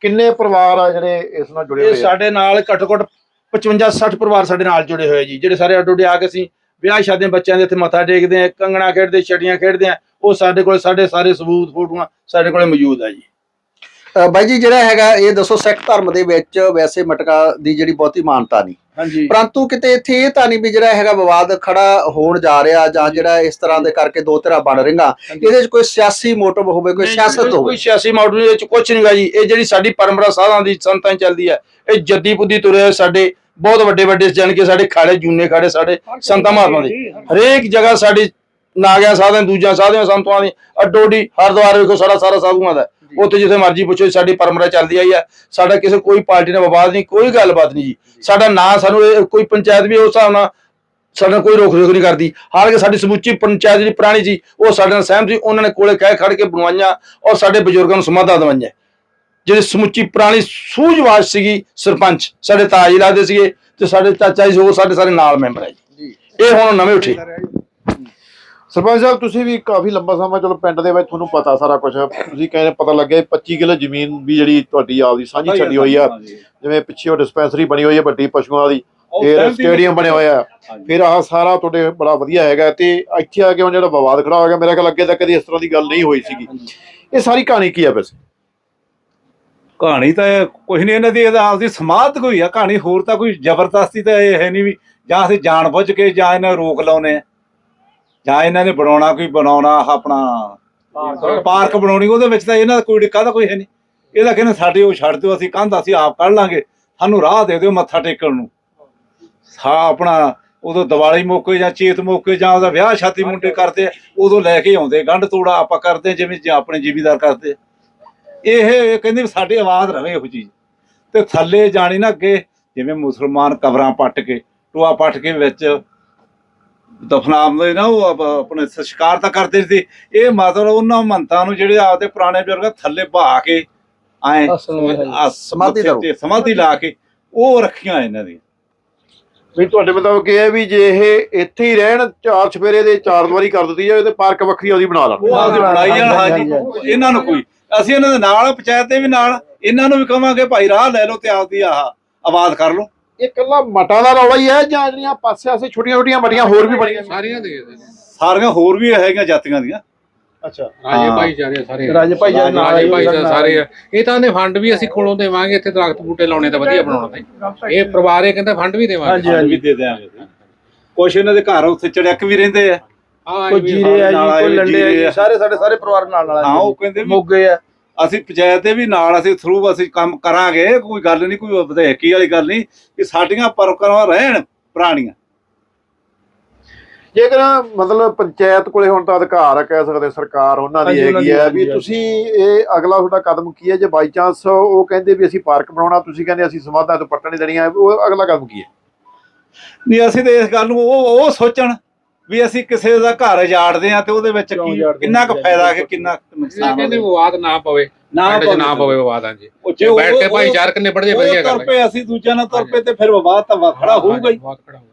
ਕਿੰਨੇ ਪਰਿਵਾਰ ਆ ਜਿਹੜੇ ਇਸ ਨਾਲ ਜੁੜੇ ਇਹ ਹੋਏ ਆ? ਸਾਡੇ ਨਾਲ ਘੱਟੋ ਘੱਟ 55 60 ਪਰਿਵਾਰ ਸਾਡੇ ਨਾਲ ਜੁੜੇ ਹੋਏ ਜੀ ਜਿਹੜੇ ਸਾਰੇ ਅੱਡੋ ਅੱਡੀ ਆ ਕੇ ਅਸੀਂ ਵਿਆਹ ਸ਼ਾਦੀਆਂ ਬੱਚਿਆਂ ਦੇ ਇੱਥੇ ਮੱਥਾ ਟੇਕਦੇ ਆ ਕੰਗਣਾ ਖੇਡਦੇ ਛੜੀਆਂ ਖੇਡਦੇ ਆ ਉਹ ਸਾਡੇ ਕੋਲ ਸਾਡੇ ਸਾਰੇ ਸਬੂਤ ਫੋਟੋਆਂ ਸਾਡੇ ਕੋਲੇ ਮੌਜੂਦ ਆ ਜੀ। ਬਾਈ ਜੀ ਜਿਹੜਾ ਹੈਗਾ ਇਹ ਦੱਸੋ ਸਿੱਖ ਧਰਮ ਦੇ ਵਿੱਚ ਵੈਸੇ ਮਟਕਾ ਦੀ ਜਿਹੜੀ ਬਹੁਤੀ ਮਾਨਤਾ ਨਹੀਂ। ਹਾਂਜੀ। ਪਰੰਤੂ ਕਿਤੇ ਇੱਥੇ ਇਹ ਤਾਂ ਨਹੀਂ ਵੀ ਜਿਹੜਾ ਹੈਗਾ ਵਿਵਾਦ ਖੜਾ ਹੋਣ ਜਾ ਰਿਹਾ ਜਾਂ ਜਿਹੜਾ ਇਸ ਤਰ੍ਹਾਂ ਦੇ ਕਰਕੇ ਦੋ ਧਿਰਾਂ ਬਣ ਰਹੀਆਂ। ਇਹਦੇ 'ਚ ਕੋਈ ਸਿਆਸੀ ਮੋਟਿਵ ਹੋਵੇ ਕੋਈ ਸਿਆਸਤ ਹੋਵੇ ਕੋਈ ਸਿਆਸੀ ਮਾਡਲ ਦੇ ਵਿੱਚ ਕੁਝ ਨਹੀਂਗਾ ਜੀ। ਇਹ ਜਿਹੜੀ ਸਾਡੀ ਪਰੰਪਰਾ ਸਾਧਾਂ ਦੀ ਸੰਤਾਂ ਚੱਲਦੀ ਹੈ ਇਹ ਜੱਦੀ ਪੁੱਦੀ ਤੁਰੇ ਸਾਡੇ ਬਹੁਤ ਵੱਡੇ ਵੱਡੇ ਜਾਣ ਕੇ ਸਾਡੇ ਖਾੜੇ ਜੂਨੇ ਖਾੜੇ ਸਾਡੇ ਸੰਤਾਂ ਮਹਾਤਮਾ ਦੇ। ਹਰੇਕ ਜਗ੍ਹਾ ਸਾਡੀ ਨਾਗਿਆ ਸਾਧਾਂ ਦੂਜਾ ਸਾਧਿਆਂ ਸੰਤਾਂ ਦੀ ਅੱਡੋਡੀ ਹਰਦੁਆਰ ਵੇਖੋ ਸਾਰਾ ਸਾਰਾ ਸਾਧੂਆਂ ਦਾ। ਉੱਥੇ ਜਿੱਥੇ ਮਰਜ਼ੀ ਪੁੱਛੋ ਸਾਡੀ ਪਰੰਪਰਾ ਚੱਲਦੀ ਆਈ ਹੈ ਸਾਡਾ ਕਿਸੇ ਕੋਈ ਪਾਰਟੀ ਨਾਲ ਵਿਵਾਦ ਨਹੀਂ ਕੋਈ ਗੱਲਬਾਤ ਨਹੀਂ ਜੀ। ਸਾਡਾ ਨਾਂ ਸਾਨੂੰ ਕੋਈ ਪੰਚਾਇਤ ਵੀ ਉਸ ਹਿਸਾਬ ਨਾਲ ਸਾਡੇ ਕੋਈ ਰੋਕ ਰੋਕ ਨਹੀਂ ਕਰਦੀ। ਹਾਲਾਂਕਿ ਸਾਡੀ ਸਮੁੱਚੀ ਪੰਚਾਇਤ ਜਿਹੜੀ ਪੁਰਾਣੀ ਸੀ ਉਹ ਸਾਡੇ ਨਾਲ ਸਹਿਮਤ ਸੀ ਉਹਨਾਂ ਨੇ ਕੋਲੇ ਕਹਿ ਖੜ ਕੇ ਬਣਵਾਈਆਂ ਔਰ ਸਾਡੇ ਬਜ਼ੁਰਗਾਂ ਨੂੰ ਸਮਾਧਾਂ ਦਵਾਈਆਂ। ਜਿਹੜੀ ਸਮੁੱਚੀ ਪੁਰਾਣੀ ਸੂਝਵਾਜ ਸੀਗੀ ਸਰਪੰਚ ਸਾਡੇ ਤਾਜ ਜੀ ਲੱਗਦੇ ਸੀਗੇ ਤੇ ਸਾਡੇ ਚਾਚਾ ਜੀ ਹੋਰ ਸਾਡੇ ਸਾਰੇ ਨਾਲ ਮੈਂਬਰ ਹੈ ਜੀ। ਇਹ ਹੁਣ ਨਵੇਂ ਉੱਠੇ। ਸਰਪੰਚ ਸਾਹਿਬ ਤੁਸੀਂ ਵੀ ਕਾਫੀ ਲੰਬਾ ਸਮਾਂ ਚਲੋ ਪਿੰਡ ਦੇ ਵਿੱਚ ਤੁਹਾਨੂੰ ਪਤਾ ਸਾਰਾ ਕੁਝ ਤੁਸੀਂ ਕਹਿੰਦੇ ਪਤਾ ਲੱਗਿਆ 25 ਕਿੱਲੇ ਜ਼ਮੀਨ ਵੀ ਜਿਹੜੀ ਤੁਹਾਡੀ ਆਪਦੀ ਸਾਂਝੀ ਛੱਡੀ ਹੋਈ ਆ। ਜਿਵੇਂ ਪਿੱਛੇ ਉਹ ਡਿਸਪੈਂਸਰੀ ਬਣੀ ਹੋਈ ਹੈ ਵੱਡੀ ਪਸ਼ੂਆਂ ਦੀ। ਫਿਰ ਸਟੇਡੀਅਮ ਬਣਿਆ ਹੋਇਆ। ਫਿਰ ਆਹ ਸਾਰਾ ਤੁਹਾਡੇ ਬੜਾ ਵਧੀਆ ਹੈਗਾ। ਤੇ ਇੱਥੇ ਆ ਕੇ ਹੁਣ ਜਿਹੜਾ ਵਿਵਾਦ ਖੜਾ ਹੋ ਗਿਆ ਮੇਰੇ ਖਿਆਲ ਅੱਗੇ ਤਾਂ ਕਦੀ ਇਸ ਤਰ੍ਹਾਂ ਦੀ ਗੱਲ ਨਹੀਂ ਹੋਈ ਸੀਗੀ। ਇਹ ਸਾਰੀ ਕਹਾਣੀ ਕੀ ਹੈ ਵੈਸੇ? ਕਹਾਣੀ ਤਾਂ ਇਹ ਕੁਝ ਨਹੀਂ ਇਹਨਾਂ ਦੀ ਇਹਦਾ ਆਪਦੀ ਸਮਾਧ ਕੋਈ ਆ। ਕਹਾਣੀ ਹੋਰ ਤਾਂ ਕੋਈ ਜ਼ਬਰਦਸਤੀ ਤਾਂ ਇਹ ਹੈ ਨਹੀਂ ਵੀ ਜਾਂ ਅਸੀਂ ਜਾਣ ਬੁੱਝ ਕੇ ਜਾਂ ਇਹਨਾਂ ਨੂੰ ਰੋਕ ਲਾਉਨੇ ਆ। ਜਾਂ ਇਹਨਾਂ ਨੇ ਬਣਾਉਣਾ ਕੋਈ ਬਣਾਉਣਾ ਆਪਣਾ ਪਾਰਕ। ਬਣਾਉਣੀ ਉਹਦੇ ਵਿੱਚ ਤਾਂ ਇਹਨਾਂ ਦਾ ਕੋਈ ਡਿੱਕਾ ਤਾਂ ਕੋਈ ਹੈ ਨਹੀਂ। ਇਹਦਾ ਕਹਿੰਦੇ ਸਾਡੇ ਉਹ ਛੱਡ ਦਿਓ ਅਸੀਂ ਕੰਧ ਅਸੀਂ ਆਪ ਕੱਢ ਲਾਂਗੇ। ਸਾਨੂੰ ਰਾਹ ਦੇ ਦਿਓ ਮੱਥਾ ਟੇਕਣ ਨੂੰ। ਹਾਂ ਆਪਣਾ ਉਦੋਂ ਦੀਵਾਲੀ ਮੌਕੇ ਜਾਂ ਚੇਤ ਮੌਕੇ ਜਾਂ ਉਹਦਾ ਵਿਆਹ ਸ਼ਾਦੀ ਮੁੰਡੇ ਕਰਦੇ ਆ, ਉਦੋਂ ਲੈ ਕੇ ਆਉਂਦੇ ਗੰਢ ਤੋੜਾ ਆਪਾਂ ਕਰਦੇ ਜਿਵੇਂ ਜੇ ਆਪਣੇ ਜ਼ਿਮੀਦਾਰ ਕਰਦੇ। ਇਹ ਇਹ ਕਹਿੰਦੇ ਵੀ ਸਾਡੀ ਆਵਾਜ਼ ਰਵੇ ਇਹੋ ਚੀਜ਼ ਤੇ ਥੱਲੇ ਜਾਣੀ ਨਾ ਅੱਗੇ ਜਿਵੇਂ ਮੁਸਲਮਾਨ ਕਬਰਾਂ ਪੱਟ ਕੇ ਟੋਆ ਪੱਟ ਕੇ ਵਿੱਚ ਦਫਨਾਉਂਦੇ ਨਾ ਉਹ ਆਪ- ਆਪਣੇ ਸੰਸਕਾਰ ਤਾਂ ਕਰਦੇ ਸੀ। ਇਹ ਮਤਲਬ ਉਹਨਾਂ ਮੰਤਾਂ ਨੂੰ ਜਿਹੜੇ ਆਪਦੇ ਪੁਰਾਣੇ ਬਜ਼ੁਰਗ ਥੱਲੇ ਬਹਾ ਕੇ ਆਏ ਸਮਾਧੀ ਕਰੋ। ਸਮਾਧੀ ਲਾ ਕੇ ਉਹ ਰੱਖੀਆਂ ਇਹਨਾਂ ਦੀ ਵੀ ਤੁਹਾਡੇ ਮੁਤਾਬਕ ਇਹ ਹੈ ਵੀ ਜੇ ਇਹ ਇੱਥੇ ਹੀ ਰਹਿਣ ਚਾਰ ਛਪੇਰੇ ਦੇ ਚਾਰ ਦੀਵਾਰੀ ਕਰ ਦਿੱਤੀ ਜਾਵੇ ਤੇ ਪਾਰਕ ਵੱਖਰੀ ਉਹਦੀ ਬਣਾ ਲੈਣ। ਉਹ ਆਪਦੀ ਬਣਾਈ ਜਾਣ ਹਾਜੀ। ਇਹਨਾਂ ਨੂੰ ਕੋਈ ਅਸੀਂ ਇਹਨਾਂ ਦੇ ਨਾਲ ਪੰਚਾਇਤ ਦੇ ਵੀ ਨਾਲ ਇਹਨਾਂ ਨੂੰ ਵੀ ਕਵਾਂਗੇ ਭਾਈ ਰਾਹ ਲੈ ਲਓ ਤੇ ਆਪਦੀ ਆਹ ਆਵਾਜ਼ ਕਰ ਲਓ। ਇਹ ਕੱਲਾ ਮਟਾਂ ਦਾ ਰੌਲਾ ਹੀ ਹੈ ਜਾਂ ਜਿਹੜੀਆਂ ਪਾਸੇ ਆਸੇ ਛੋਟੀਆਂ ਛੋਟੀਆਂ ਮਟੀਆਂ ਹੋਰ ਵੀ ਬਣੀਆਂ ਸਾਰੀਆਂ ਦੇ ਸਾਰੀਆਂ ਹੋਰ ਵੀ ਹੈਗੀਆਂ ਜਾਤੀਆਂ ਦੀਆਂ। ਅੱਛਾ। ਰਾਜੇ ਹਾਂ। ਭਾਈਚਾਰੇ ਸਾਰੇ। ਰਾਜੇ ਭਾਈ ਜਾਨ ਨਾਲ ਰਾਜੇ ਭਾਈਚਾਰੇ ਸਾਰੇ ਆ। ਇਹ ਤਾਂ ਨੇ ਫੰਡ ਵੀ ਅਸੀਂ ਕੋਲੋਂ ਦੇਵਾਂਗੇ ਇੱਥੇ ਦਰਖਤ ਬੂਟੇ ਲਾਉਣੇ ਤਾਂ ਵਧੀਆ ਬਣਾਉਣਾ ਤੇ ਇਹ ਪਰਿਵਾਰ ਇਹ ਕਹਿੰਦਾ ਫੰਡ ਵੀ ਦੇਵਾਂਗੇ। ਹਾਂਜੀ ਹਾਂਜੀ ਵੀ ਦੇ ਦਿਆਂਗੇ। ਕੁਛ ਇਹਨਾਂ ਦੇ ਘਰ ਉੱਥੇ ਚੜਿਆਕ ਵੀ ਰਹਿੰਦੇ ਆ। ਹਾਂ ਕੋਈ ਵੀ ਜੀਰੇ ਆ ਨਾਲ ਜੀ ਆਏ ਕੋਈ ਲੰਡੇ ਆ ਜੀਰੇ ਜੀ ਆ। ਸਾਰੇ ਸਾਡੇ ਸਾਰੇ ਪਰਿਵਾਰ ਨਾਲ ਨਾਲ ਆ ਹਾਂ ਜੀ। ਉਹ ਕਹਿੰਦੇ ਵੀ ਮੋਗੇ ਆ। ਅਸੀਂ ਪੰਚਾਇਤ ਦੇ ਵੀ ਨਾਲ ਅਸੀਂ ਥਰੂ ਅਸੀਂ ਕੰਮ ਕਰਾਂਗੇ ਕੋਈ ਗੱਲ ਨਹੀਂ ਕੋਈ ਵਧੇਕੀ ਵਾਲੀ ਗੱਲ ਨਹੀਂ ਕਿ ਸਾਡੀਆਂ ਪਰਕਰਾਂ ਰਹਿਣ ਪੁਰਾਣੀਆਂ। ਜੇਕਰ ਮਤਲਬ ਪੰਚਾਇਤ ਕੋਲੇ ਹੁਣ ਤਾਂ ਅਧਿਕਾਰ ਹੈ ਕਹਿ ਸਕਦੇ ਸਰਕਾਰ ਉਹਨਾਂ ਦੀ ਹੈਗੀ ਹੈ ਵੀ। ਤੁਸੀਂ ਇਹ ਅਗਲਾ ਤੁਹਾਡਾ ਕਦਮ ਕੀ ਹੈ? ਜੇ ਬਾਈ ਚਾਂਸ ਉਹ ਕਹਿੰਦੇ ਵੀ ਅਸੀਂ ਪਾਰਕ ਬਣਾਉਣਾ ਤੁਸੀਂ ਕਹਿੰਦੇ ਅਸੀਂ ਸਮਾਧਾਂ ਤੋਂ ਪੱਟਣ ਨਹੀਂ ਦੇਣੀਆਂ ਉਹ ਅਗਲਾ ਕਦਮ ਕੀ ਹੈ? ਨਹੀਂ ਅਸੀਂ ਤੇ ਇਸ ਗੱਲ ਨੂੰ ਉਹ ਉਹ ਸੋਚਣ। ਵੀ ਅਸੀਂ ਕਿਸੇ ਦਾ ਘਰ ਉਜਾੜਦੇ ਆ ਤੇ ਉਹਦੇ ਵਿੱਚ ਕਿਉਂ ਕੀ ਉਜਾੜਦੇ ਕਿੰਨਾ ਕੁ ਹਾਂ? ਫਾਇਦਾ ਕਿ ਕਿੰਨਾ ਕੁ ਇਹ ਨੁਕਸਾਨ ਕਹਿੰਦੇ ਹੋਵੇ। ਵਿਵਾਦ ਨਾ ਪਵੇ। ਨਾ ਪਿੰਡ 'ਚ ਨਾ ਪਵੇ ਵਿਵਾਦ ਹਾਂਜੀ। ਉਹ ਜੇ ਜੇ ਬੈਠ ਕੇ ਉਹ- ਭਾਈਚਾਰਕ ਨਿਬੜ ਜੇ ਵਧੀਆ ਗੱਲ ਤੁਰ ਪਏ ਅਸੀਂ ਦੂਜਿਆਂ ਨਾਲ ਤੁਰ ਪਏ ਤੇ ਫਿਰ ਵਿਵਾਦ ਤਾਂ ਵਾ- ਖੜਾ ਹੋਊਗਾ ਹੀ। ਵਿਵਾਦ ਖੜਾ ਹੋਊਗਾ।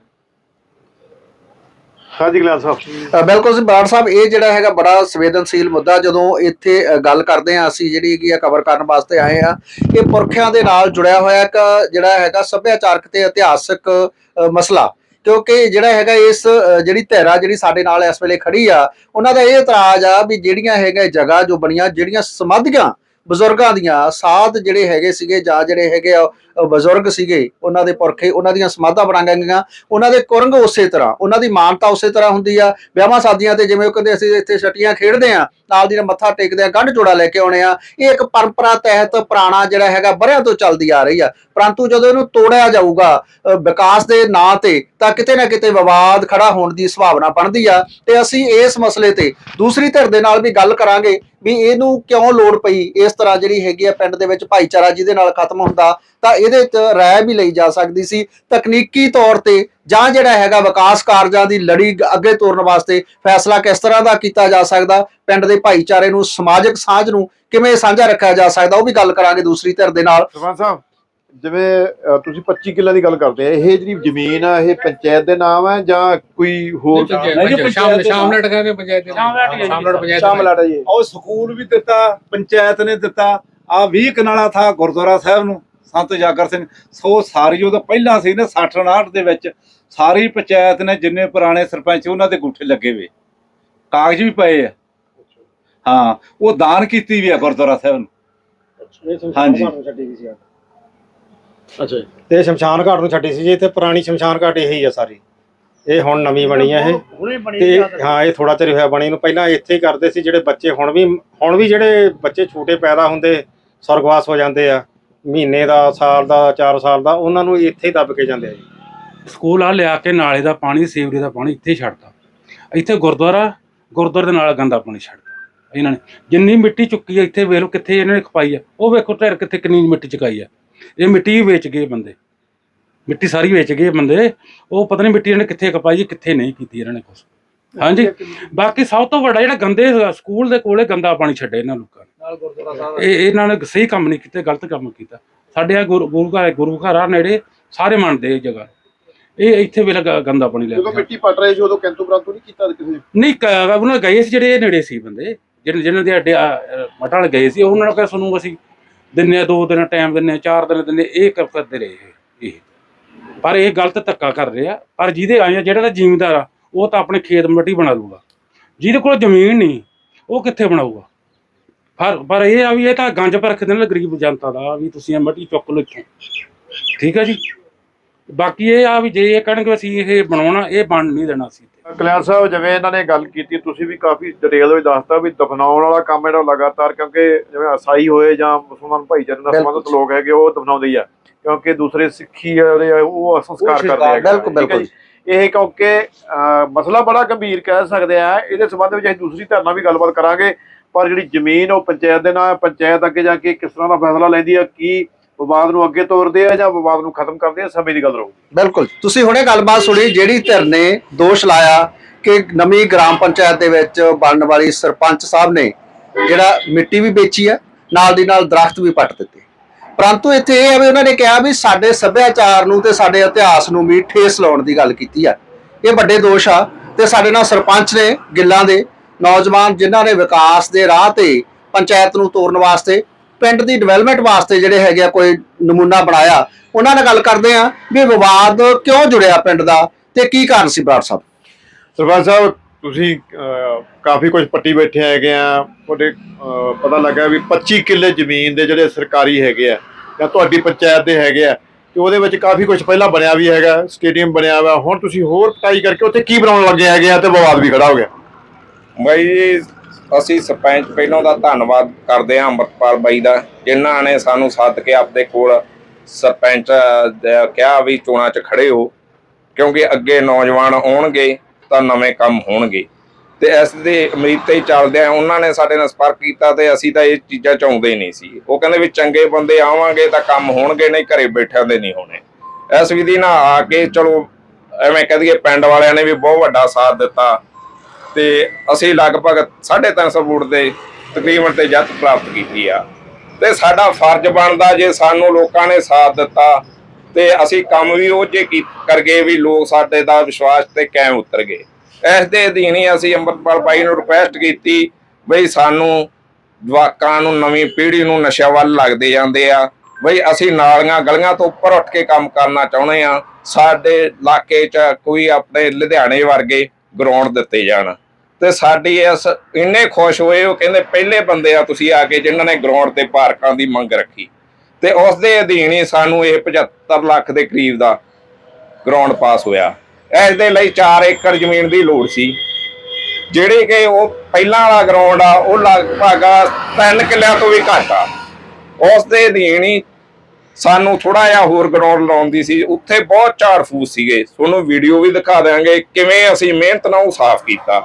ਹਾਂਜੀ ਗਲਾਨ ਸਾਹਿਬ। ਅ, ਬਿਲਕੁਲ ਜੀ ਬਰਾੜ ਸਾਹਿਬ ਇਹ ਜਿਹੜਾ ਹੈਗਾ ਬੜਾ ਸੰਵੇਦਨਸ਼ੀਲ ਮੁੱਦਾ ਜਦੋਂ ਇੱਥੇ ਅ, ਗੱਲ ਕਰਦੇ ਆ ਅਸੀਂ ਜਿਹੜੀ ਹੈਗੀ ਆ ਕਵਰ ਕਰਨ ਵਾਸਤੇ ਆਏ ਆ ਇਹ ਪੁਰਖਿਆਂ ਦੇ ਨਾਲ ਜੁੜਿਆ ਹੋਇਆ ਇੱਕ ਜਿਹੜਾ ਹੈਗਾ ਸੱਭਿਆਚਾਰਕ ਤੇ ਇਤਿਹਾਸਕ ਅ, ਮਸਲਾ। ਕਿਉਂਕਿ ਜਿਹੜਾ ਹੈਗਾ ਇਸ ਜਿਹੜੀ ਧਿਰਾ ਜਿਹੜੀ ਸਾਡੇ ਨਾਲ ਇਸ ਵੇਲੇ ਖੜੀ ਆ, ਉਹਨਾਂ ਦਾ ਇਹ ਇਤਰਾਜ਼ ਆ ਵੀ ਜਿਹੜੀਆਂ ਹੈਗਾ ਜਗ੍ਹਾ ਜੋ ਬਣੀਆਂ, ਜਿਹੜੀਆਂ ਸਮਾਧੀਆਂ ਬਜ਼ੁਰਗਾਂ ਦੀਆਂ, ਸਾਧ ਜਿਹੜੇ ਹੈਗੇ ਸੀਗੇ ਜਾਂ ਜਿਹੜੇ ਹੈਗੇ ਆ ਬਜ਼ੁਰਗ ਸੀਗੇ, ਉਹਨਾਂ ਦੇ ਪੁਰਖੇ, ਉਹਨਾਂ ਦੀਆਂ ਸਮਾਧਾਂ ਬਣਾਈਆਂ ਗਈਆਂ। ਉਹਨਾਂ ਦੇ ਕੁਰੰਗ ਉਸੇ ਤਰ੍ਹਾਂ, ਉਹਨਾਂ ਦੀ ਮਾਨਤਾ ਉਸੇ ਤਰ੍ਹਾਂ ਹੁੰਦੀ ਆ। ਵਿਆਹਾਂ ਸ਼ਾਦੀਆਂ ਤੇ ਜਿਵੇਂ ਉਹ ਕਹਿੰਦੇ ਅਸੀਂ ਇੱਥੇ ਛਟੀਆਂ ਖੇਡਦੇ ਆ, ਨਾਲ ਦੀ ਨਾਲ ਮੱਥਾ ਟੇਕਦੇ ਆ, ਗੰਢ ਜੋੜਾ ਲੈ ਕੇ ਆਉਣੇ ਆ। ਇਹ ਇੱਕ ਪਰੰਪਰਾ ਤਹਿਤ ਪੁਰਾਣਾ ਜਿਹੜਾ ਹੈਗਾ, ਬਰਿਆਂ ਤੋਂ ਚੱਲਦੀ ਆ ਰਹੀ ਆ। ਪਰੰਤੂ ਜਦੋਂ ਇਹਨੂੰ ਤੋੜਿਆ ਜਾਊਗਾ ਵਿਕਾਸ ਦੇ ਨਾਂ ਤੇ, ਤਾਂ ਕਿਤੇ ਨਾ ਕਿਤੇ ਵਿਵਾਦ ਖੜਾ ਹੋਣ ਦੀ ਸੰਭਾਵਨਾ ਬਣਦੀ ਆ। ਤੇ ਅਸੀਂ ਇਸ ਮਸਲੇ ਤੇ ਦੂਸਰੀ ਧਿਰ ਦੇ ਨਾਲ ਵੀ ਗੱਲ ਕਰਾਂਗੇ। ਵੀ ਇਹਨੂੰ ਕਿਉਂ ਲੋੜ ਪਈ? ਇਸ ਤਰ੍ਹਾਂ ਜਿਹੜੀ ਹੈਗੀ ਆ ਪਿੰਡ ਦੇ ਵਿੱਚ ਭਾਈਚਾਰਾ ਜਿਹਦੇ ਨਾਲ ਖਤਮ ਹੁੰਦਾ, ਤਾਂ ਇਹਦੇ ਚ ਰਾਏ ਵੀ ਲਈ ਜਾ ਸਕਦੀ ਸੀ। ਤਕਨੀਕੀ ਤੌਰ ਤੇ ਜਾਂ ਜਿਹੜਾ ਹੈਗਾ ਵਿਕਾਸ ਕਾਰਜਾਂ ਦੀ ਲੜੀ ਅੱਗੇ ਤੋਰਨ ਵਾਸਤੇ ਫੈਸਲਾ ਕਿਸ ਤਰ੍ਹਾਂ ਦਾ ਕੀਤਾ ਜਾ ਸਕਦਾ? ਪਿੰਡ ਦੇ ਭਾਈਚਾਰੇ ਨੂੰ, ਸਮਾਜਿਕ ਸਾਂਝ ਨੂੰ ਕਿਵੇਂ ਸਾਂਝਾ ਰੱਖਿਆ ਜਾ ਸਕਦਾ? ਉਹ ਵੀ ਗੱਲ ਕਰਾਂਗੇ ਦੂਸਰੀ ਧਿਰ ਦੇ ਨਾਲ। ਸਰਪੰਚ ਸਾਹਿਬ ਜਿਵੇਂ ਅ, ਤੁਸੀਂ 25 ਕਿੱਲਿਆਂ ਦੀ ਗੱਲ ਕਰਦੇ ਆ ਇਹ ਜਿਹੜੀ ਜ਼ਮੀਨ ਆ ਇਹ ਪੰਚਾਇਤ ਦੇ ਨਾਮ ਹੈ ਜਾਂ ਕੋਈ ਹੋਰ ਨਹੀਂ ਜੀ, ਸ਼ਾਮ ਸ਼ਾਮ ਪੰਚਾਇਤ ਦੇ ਪੰਚਾਇਤ ਸ਼ਾਮ ਲਾੜਾ ਜੀ ਸਕੂਲ ਵੀ ਦਿੱਤਾ ਪੰਚਾਇਤ ਨੇ ਦਿੱਤਾ ਆ 20 ਕਨਾਲਾ ਥਾ ਗੁਰਦੁਆਰਾ ਸਾਹਿਬ ਨੂੰ ਸੰਤ ਜਾਗਰ ਸਿੰਘ। ਸੋ ਸਾਰੀ ਉਹ ਤਾਂ ਪਹਿਲਾਂ ਸੀ ਨਾ 60 59 ਦੇ ਵਿੱਚ ਸਾਰੀ ਪੰਚਾਇਤ ਨੇ ਜਿੰਨੇ ਪੁਰਾਣੇ ਸਰਪੰਚ ਉਹਨਾਂ ਦੇ ਗੁੱਠੇ ਲੱਗੇ ਵੇ। ਕਾਗਜ਼ ਵੀ ਪਏ ਆ। ਹਾਂ ਉਹ ਦਾਨ ਕੀਤੀ ਵੀ ਆ ਗੁਰਦੁਆਰਾ ਸਾਹਿਬ ਨੂੰ। ਹਾਂਜੀ। ਅੱਛਾ ਤੇ ਸ਼ਮਸ਼ਾਨ ਘਾਟ ਨੂੰ ਛੱਡੀ ਸੀ ਜੀ ਇੱਥੇ ਪੁਰਾਣੀ ਸ਼ਮਸ਼ਾਨ ਘਾਟ ਇਹੀ ਆ ਸਾਰੀ। ਇਹ ਹੁਣ ਨਵੀਂ ਬਣੀ ਆ ਇਹ। ਤੇ ਹਾਂ ਇਹ ਥੋੜਾ ਚਿਰ ਹੋਇਆ ਬਣੀ ਨੂੰ। ਪਹਿਲਾਂ ਇੱਥੇ ਹੀ ਕਰਦੇ ਸੀ ਜਿਹੜੇ ਬੱਚੇ ਹੁਣ ਵੀ ਹੁਣ ਵੀ ਜਿਹੜੇ ਬੱਚੇ ਛੋਟੇ ਪੈਦਾ ਹੁੰਦੇ ਸਵਰਗਵਾਸ ਹੋ ਜਾਂਦੇ ਆ ਮਹੀਨੇ ਦਾ ਸਾਲ ਦਾ 4 ਸਾਲ ਦਾ ਉਹਨਾਂ ਨੂੰ ਇੱਥੇ ਹੀ ਦੱਬ ਕੇ ਜਾਂਦੇ ਆ ਜੀ। ਸਕੂਲ ਆ ਲਿਆ ਕੇ ਨਾਲੇ ਦਾ ਪਾਣੀ ਸੀਵਰੇਜ ਦਾ ਪਾਣੀ ਇੱਥੇ ਹੀ ਛੱਡਤਾ। ਇੱਥੇ ਗੁਰਦੁਆਰਾ ਗੁਰਦੁਆਰੇ ਦੇ ਨਾਲ ਗੰਦਾ ਪਾਣੀ ਛੱਡਤਾ ਇਹਨਾਂ ਨੇ। ਜਿੰਨੀ ਮਿੱਟੀ ਚੁੱਕੀ ਆ ਇੱਥੇ ਵੇਖ ਲਓ ਕਿੱਥੇ ਇਹਨਾਂ ਨੇ ਖਪਾਈ ਆ। ਉਹ ਵੇਖੋ ਢੇਰ ਕਿੱਥੇ ਕਿੰਨੀ ਮਿੱਟੀ ਚੁਕਾਈ ਆ। ਇਹ ਮਿੱਟੀ ਵੀ ਵੇਚ ਗਏ ਬੰਦੇ। ਮਿੱਟੀ ਸਾਰੀ ਵੇਚ ਗਏ ਬੰਦੇ। ਉਹ ਪਤਾ ਨਹੀਂ ਮਿੱਟੀ ਇਹਨਾਂ ਨੇ ਕਿੱਥੇ ਖਪਾਈ ਕਿੱਥੇ ਨਹੀਂ ਕੀਤੀ ਇਹਨਾਂ ਨੇ ਕੁਛ। ਹਾਂਜੀ। ਬਾਕੀ ਸਭ ਤੋਂ ਵੱਡਾ ਜਿਹੜਾ ਗੰਦੇ ਸਕੂਲ ਦੇ ਕੋਲੇ ਗੰਦਾ ਪਾਣੀ ਛੱਡੇ ਇਹਨਾਂ ਲੋਕਾਂ ਨੇ। ਨਾਲ ਗੁਰਦੁਆਰਾ ਸਾਹਿਬ ਇਹ ਇਹਨਾਂ ਨੇ ਸਹੀ ਕੰਮ ਨਹੀਂ ਕੀਤਾ ਗਲਤ ਕੰਮ ਕੀਤਾ। ਸਾਡੇ ਆ ਗੁਰੂ ਘਰ ਗੁਰੂ ਘਰ ਆ ਨੇੜੇ ਸਾਰੇ ਮੰਨਦੇ ਇਹ ਜਗ੍ਹਾ। ਇਹ ਇੱਥੇ ਵੇਲੇ ਗ- ਗੰਦਾ ਪਾਣੀ ਲੈ ਜਦੋਂ ਮਿੱਟੀ ਪਟ ਰਹੇ ਸੀ ਉਦੋਂ ਕੈਂਤੂ ਬ੍ਰਾਂਤੂ ਨਹੀਂ ਕੀਤਾ ਕਿਸੇ ਨੇ? ਨਹੀਂ ਉਹਨਾਂ ਗਏ ਸੀ ਜਿਹੜੇ ਨੇੜੇ ਸੀ ਬੰਦੇ। ਜਿਹਨਾਂ ਦੇ ਅੱਡੇ ਮਟਾਂ ਗਏ ਸੀ ਉਹਨਾਂ ਨੂੰ ਕਿਹਾ ਸਾਨੂੰ ਅਸੀਂ ਦਿੰਨੇ ਆ, ਦੋ ਦਿਨ ਟਾਈਮ ਦਿੰਨੇ ਆ, ਚਾਰ ਦਿਨ ਦਿੰਨੇ ਇਹ ਕਰਦੇ ਰਹੇ ਇਹ- ਪਰ ਇਹ ਗਲਤ ਧੱਕਾ ਕਰ ਰਿਹਾ, ਪਰ ਜਿਹਦੇ ਆਏ ਆ, ਜਿਹੜਾ ਤਾਂ ਜ਼ਿਮੀਂਦਾਰ ਆ, ਉਹ ਤਾਂ ਆਪਣੇ ਖੇਤ ਮੱਟੀ ਬਣਾ ਲੂਗਾ ਜਿਹਦੇ ਕੋਲ ਜ਼ਮੀਨ ਨਹੀਂ, ਉਹ ਕਿੱਥੇ ਬਣਾਊਗਾ? ਪਰ ਪਰ ਇਹ ਆ ਵੀ ਇਹ ਤਾਂ ਗੰਜ ਪਰਖ ਦੇਣ ਗਰੀਬ ਜਨਤਾ ਦਾ ਵੀ ਤੁਸੀਂ ਇਹ ਮੱਟੀ ਚੁੱਕ ਲਓ ਇੱਥੋਂ। ਠੀਕ ਹੈ ਜੀ? ਬਾਕੀ ਇਹ ਆ ਵੀ ਜੇ ਇਹ ਕਹਿਣਗੇ ਅਸੀਂ ਇਹ ਬਣਾਉਣਾ ਇਹ ਬਣ ਨਹੀਂ ਦੇਣਾ ਸੀ ਕਲਿਆਣ ਸਾਹਿਬ ਜਿਵੇਂ ਇਹਨਾਂ ਨੇ ਗੱਲ ਕੀਤੀ ਤੁਸੀਂ ਵੀ ਕਾਫੀ ਡਿਟੇਲ ਵਿੱਚ ਦੱਸਤਾ ਵੀ ਦਫਨਾਉਣ ਵਾਲਾ ਕੰਮ ਜਿਹੜਾ ਲਗਾਤਾਰ ਕਿਉਂਕਿ ਜਿਵੇਂ ਅਸਾਈ ਹੋਏ ਜਾਂ ਮੁਸਲਮਾਨ ਭਾਈਚਾਰੇ ਨਾਲ ਬਿਲਕੁਲ। ਸੰਬੰਧਿਤ ਲੋਕ ਹੈਗੇ ਉਹ ਦਫਨਾਉਂਦੇ ਹੀ ਆ ਕਿਉਂਕਿ ਦੂਸਰੇ ਸਿੱਖੀ ਜਿਹੜੇ ਆ ਉਹ ਸੰਸਕਾਰ ਕਰਦੇ ਆ। ਬਿਲਕੁਲ, ਜੀ। ਇਹ ਕਿਉਂਕਿ ਅਹ, ਮਸਲਾ ਬੜਾ ਗੰਭੀਰ ਕਹਿ ਸਕਦੇ ਆ ਇਹਦੇ ਸੰਬੰਧ ਵਿੱਚ ਅਸੀਂ ਦੂਸਰੀ ਧਿਰ ਨਾਲ ਵੀ ਗੱਲਬਾਤ ਕਰਾਂਗੇ ਪਰ ਜਿਹੜੀ ਜ਼ਮੀਨ ਉਹ ਪੰਚਾਇਤ ਦੇ ਨਾਲ ਹੈ ਪੰਚਾਇਤ ਅੱਗੇ ਜਾ ਕੇ ਕਿਸ ਤਰ੍ਹਾਂ ਦਾ ਫੈਸਲਾ ਲੈਂਦੀ ਆ ਕੀ ਵਿਵਾਦ ਨੂੰ ਅੱਗੇ ਤੋਰਦੇ ਆ ਜਾਂ ਵਿਵਾਦ ਨੂੰ ਖਤਮ ਕਰਦੇ ਆ, ਸਮੇਂ ਦੀ ਗੱਲ ਰਹੂਗੀ। ਬਿਲਕੁਲ। ਤੁਸੀਂ ਹੁਣੇ ਗੱਲਬਾਤ ਸੁਣੀ, ਜਿਹੜੀ ਧਿਰ ਨੇ ਦੋਸ਼ ਲਾਇਆ ਕਿ ਨਵੀਂ ਗ੍ਰਾਮ ਪੰਚਾਇਤ ਦੇ ਵਿੱਚ ਬਣਨ ਵਾਲੀ ਸਰਪੰਚ ਸਾਹਿਬ ਨੇ ਜਿਹੜਾ ਮਿੱਟੀ ਵੀ ਵੇਚੀ ਆ, ਨਾਲ ਦੀ ਨਾਲ ਦਰਖਤ ਵੀ ਪੱਟ ਦਿੱਤੇ। ਪਰੰਤੂ ਇੱਥੇ ਇਹ ਹੈ ਵੀ ਉਹਨਾਂ ਨੇ ਕਿਹਾ ਵੀ ਸਾਡੇ ਸੱਭਿਆਚਾਰ ਨੂੰ ਤੇ ਸਾਡੇ ਇਤਿਹਾਸ ਨੂੰ ਵੀ ਠੇਸ ਲਾਉਣ ਦੀ ਗੱਲ ਕੀਤੀ ਆ। ਇਹ ਵੱਡੇ ਦੋਸ਼ ਆ ਤੇ ਸਾਡੇ ਨਾਲ ਸਰਪੰਚ ਨੇ ਗਿੱਲਾਂ ਦੇ ਨੌਜਵਾਨ ਜਿਨ੍ਹਾਂ ਨੇ ਵਿਕਾਸ ਦੇ ਰਾਹ ਤੇ ਪੰਚਾਇਤ ਨੂੰ ਤੋਰਨ ਵਾਸਤੇ ਪਿੰਡ ਦੀ ਡਿਵੈਲਪਮੈਂਟ ਵਾਸਤੇ ਜਿਹੜੇ ਹੈਗੇ ਆ ਕੋਈ ਨਮੂਨਾ ਬਣਾਇਆ ਉਹਨਾਂ ਨਾਲ ਗੱਲ ਕਰਦੇ ਆ ਵੀ ਵਿਵਾਦ ਕਿਉਂ ਜੁੜਿਆ ਪਿੰਡ ਦਾ ਤੇ ਕੀ ਕਾਰਨ ਸੀ ਬਰਾੜ ਸਾਹਿਬ? ਸਰਪੰਚ ਸਾਹਿਬ ਤੁਸੀਂ ਕਾਫੀ ਕੁਝ ਪੱਟੀ ਬੈਠੇ ਹੈਗੇ ਆ ਤੁਹਾਡੇ ਪਤਾ ਲੱਗਾ ਵੀ 25 ਕਿੱਲੇ ਜ਼ਮੀਨ ਦੇ ਜਿਹੜੇ ਸਰਕਾਰੀ ਹੈਗੇ ਆ ਜਾਂ ਤੁਹਾਡੀ ਪੰਚਾਇਤ ਦੇ ਹੈਗੇ ਆ ਤੇ ਉਹਦੇ ਵਿੱਚ ਕਾਫੀ ਕੁਝ ਪਹਿਲਾਂ ਬਣਿਆ ਵੀ ਹੈਗਾ ਸਟੇਡੀਅਮ ਬਣਿਆ ਵਾ ਹੁਣ ਤੁਸੀਂ ਹੋਰ ਪਟਾਈ ਕਰਕੇ ਉੱਥੇ ਕੀ ਬਣਾਉਣ ਲੱਗੇ ਹੈਗੇ ਆ ਤੇ ਵਿਵਾਦ ਵੀ ਖੜਾ ਹੋ ਗਿਆ। ਬਾਈ ਜੀ ਅਸੀਂ ਸਰਪੰਚ ਪਹਿਲਾਂ ਦਾ ਧੰਨਵਾਦ ਕਰਦੇ ਹਾਂ ਅੰਮ੍ਰਿਤਪਾਲ ਬਾਈ ਦਾ, ਜਿਨ੍ਹਾਂ ਨੇ ਸਾਨੂੰ ਸੱਦ ਕੇ ਆਪਦੇ ਕੋਲ ਸਰਪੰਚ ਕਿਹਾ ਵੀ ਚੋਣਾਂ 'ਚ ਖੜੇ ਹੋ, ਕਿਉਂਕਿ ਅੱਗੇ ਨੌਜਵਾਨ ਆਉਣਗੇ ਤਾਂ ਨਵੇਂ ਕੰਮ ਹੋਣਗੇ। ਤੇ ਇਸ ਦੇ ਉਮੀਦ ਤੇ ਚੱਲਦੇ ਆ ਉਹਨਾਂ ਨੇ ਸਾਡੇ ਨਾਲ ਸੰਪਰਕ ਕੀਤਾ ਤੇ ਅਸੀਂ ਤਾਂ ਇਹ ਚੀਜ਼ਾਂ ਚਾਹੁੰਦੇ ਨਹੀਂ ਸੀ। ਉਹ ਕਹਿੰਦੇ ਵੀ ਚੰਗੇ ਬੰਦੇ ਆਵਾਂਗੇ ਤਾਂ ਕੰਮ ਹੋਣਗੇ, ਨਹੀਂ ਘਰੇ ਬੈਠਿਆਂ ਦੇ ਨਹੀਂ ਹੋਣੇ। ਇਸ ਵਿਧੀ ਨਾਲ ਆ ਕੇ ਚਲੋ, ਐਵੇਂ ਕਹਿ ਪਿੰਡ ਵਾਲਿਆਂ ਨੇ ਵੀ ਬਹੁਤ ਵੱਡਾ ਸਾਥ ਦਿੱਤਾ। ਤੇ ਅਸੀਂ ਲਗਭਗ 350 ਵੋਟ ਦੇ ਤਕਰੀਬਨ ਤੇ ਜਿੱਤ ਪ੍ਰਾਪਤ ਕੀਤੀ ਆ। ਤੇ ਸਾਡਾ ਫਰਜ਼ ਬਣਦਾ ਜੇ ਸਾਨੂੰ ਲੋਕਾਂ ਨੇ ਸਾਥ ਦਿੱਤਾ ਤੇ ਅਸੀਂ ਕੰਮ ਵੀ ਉਹ ਜੇ ਕੀ ਕਰ ਗਏ ਵੀ ਲੋਕ ਸਾਡੇ ਦਾ ਵਿਸ਼ਵਾਸ ਤੇ ਕਾਇਮ ਉਤਰ ਗਏ। ਇਸ ਦੇ ਅਧੀਨ ਹੀ ਅਸੀਂ ਅੰਮ੍ਰਿਤਪਾਲ ਬਾਈ ਨੂੰ ਰਿਕੁਐਸਟ ਕੀਤੀ ਬਈ ਸਾਨੂੰ ਜਵਾਕਾਂ ਨੂੰ, ਨਵੀਂ ਪੀੜ੍ਹੀ ਨੂੰ ਨਸ਼ਿਆਂ ਵੱਲ ਲੱਗਦੇ ਜਾਂਦੇ ਆ। ਬਈ ਅਸੀਂ ਨਾਲੀਆਂ ਗਲੀਆਂ ਤੋਂ ਉੱਪਰ ਉੱਠ ਕੇ ਕੰਮ ਕਰਨਾ ਚਾਹੁੰਦੇ ਆ। ਸਾਡੇ ਇਲਾਕੇ 'ਚ ਕੋਈ ਆਪਣੇ ਲੁਧਿਆਣੇ ਵਰਗੇ ਗਰਾਊਂਡ ਦਿੱਤੇ ਜਾਣ। ਤੇ ਸਾਡੀ ਇਸ ਇੰਨੇ ਖੁਸ਼ ਹੋਏ, ਉਹ ਕਹਿੰਦੇ ਪਹਿਲੇ ਬੰਦੇ ਆ ਤੁਸੀਂ ਆ ਕੇ ਜਿਨ੍ਹਾਂ ਨੇ ਗਰਾਊਂਡ ਤੇ ਪਾਰਕਾਂ ਦੀ ਮੰਗ ਰੱਖੀ। ਤੇ ਉਸ ਦੇ ਅਧੀਨ ਹੀ ਸਾਨੂੰ ਇਹ 75 ਲੱਖ ਦੇ ਕਰੀਬ ਦਾ ਗਰਾਊਂਡ ਪਾਸ ਹੋਇਆ। ਇਸ ਦੇ ਲਈ 4 ਏਕੜ ਜ਼ਮੀਨ ਦੀ ਲੋੜ ਸੀ। ਜਿਹੜੇ ਕਿ ਉਹ ਪਹਿਲਾਂ ਵਾਲਾ ਗਰਾਊਂਡ ਆ, ਉਹ ਲਗਭਗ 3 ਕਿੱਲਿਆਂ ਤੋਂ ਵੀ ਘੱਟ ਆ। ਉਸ ਦੇ ਅਧੀਨ ਹੀ ਸਾਨੂੰ ਥੋੜਾ ਜਿਹਾ ਹੋਰ ਗਰਾਊਂਡ ਲਾਉਣ ਦੀ ਸੀ। ਉੱਥੇ ਬਹੁਤ ਝਾੜ ਫੂਸ ਸੀਗੇ। ਤੁਹਾਨੂੰ ਵੀਡੀਓ ਵੀ ਦਿਖਾ ਦਿਆਂਗੇ ਕਿਵੇਂ ਅਸੀਂ ਮਿਹਨਤ ਨਾਲ ਉਹ ਸਾਫ਼ ਕੀਤਾ।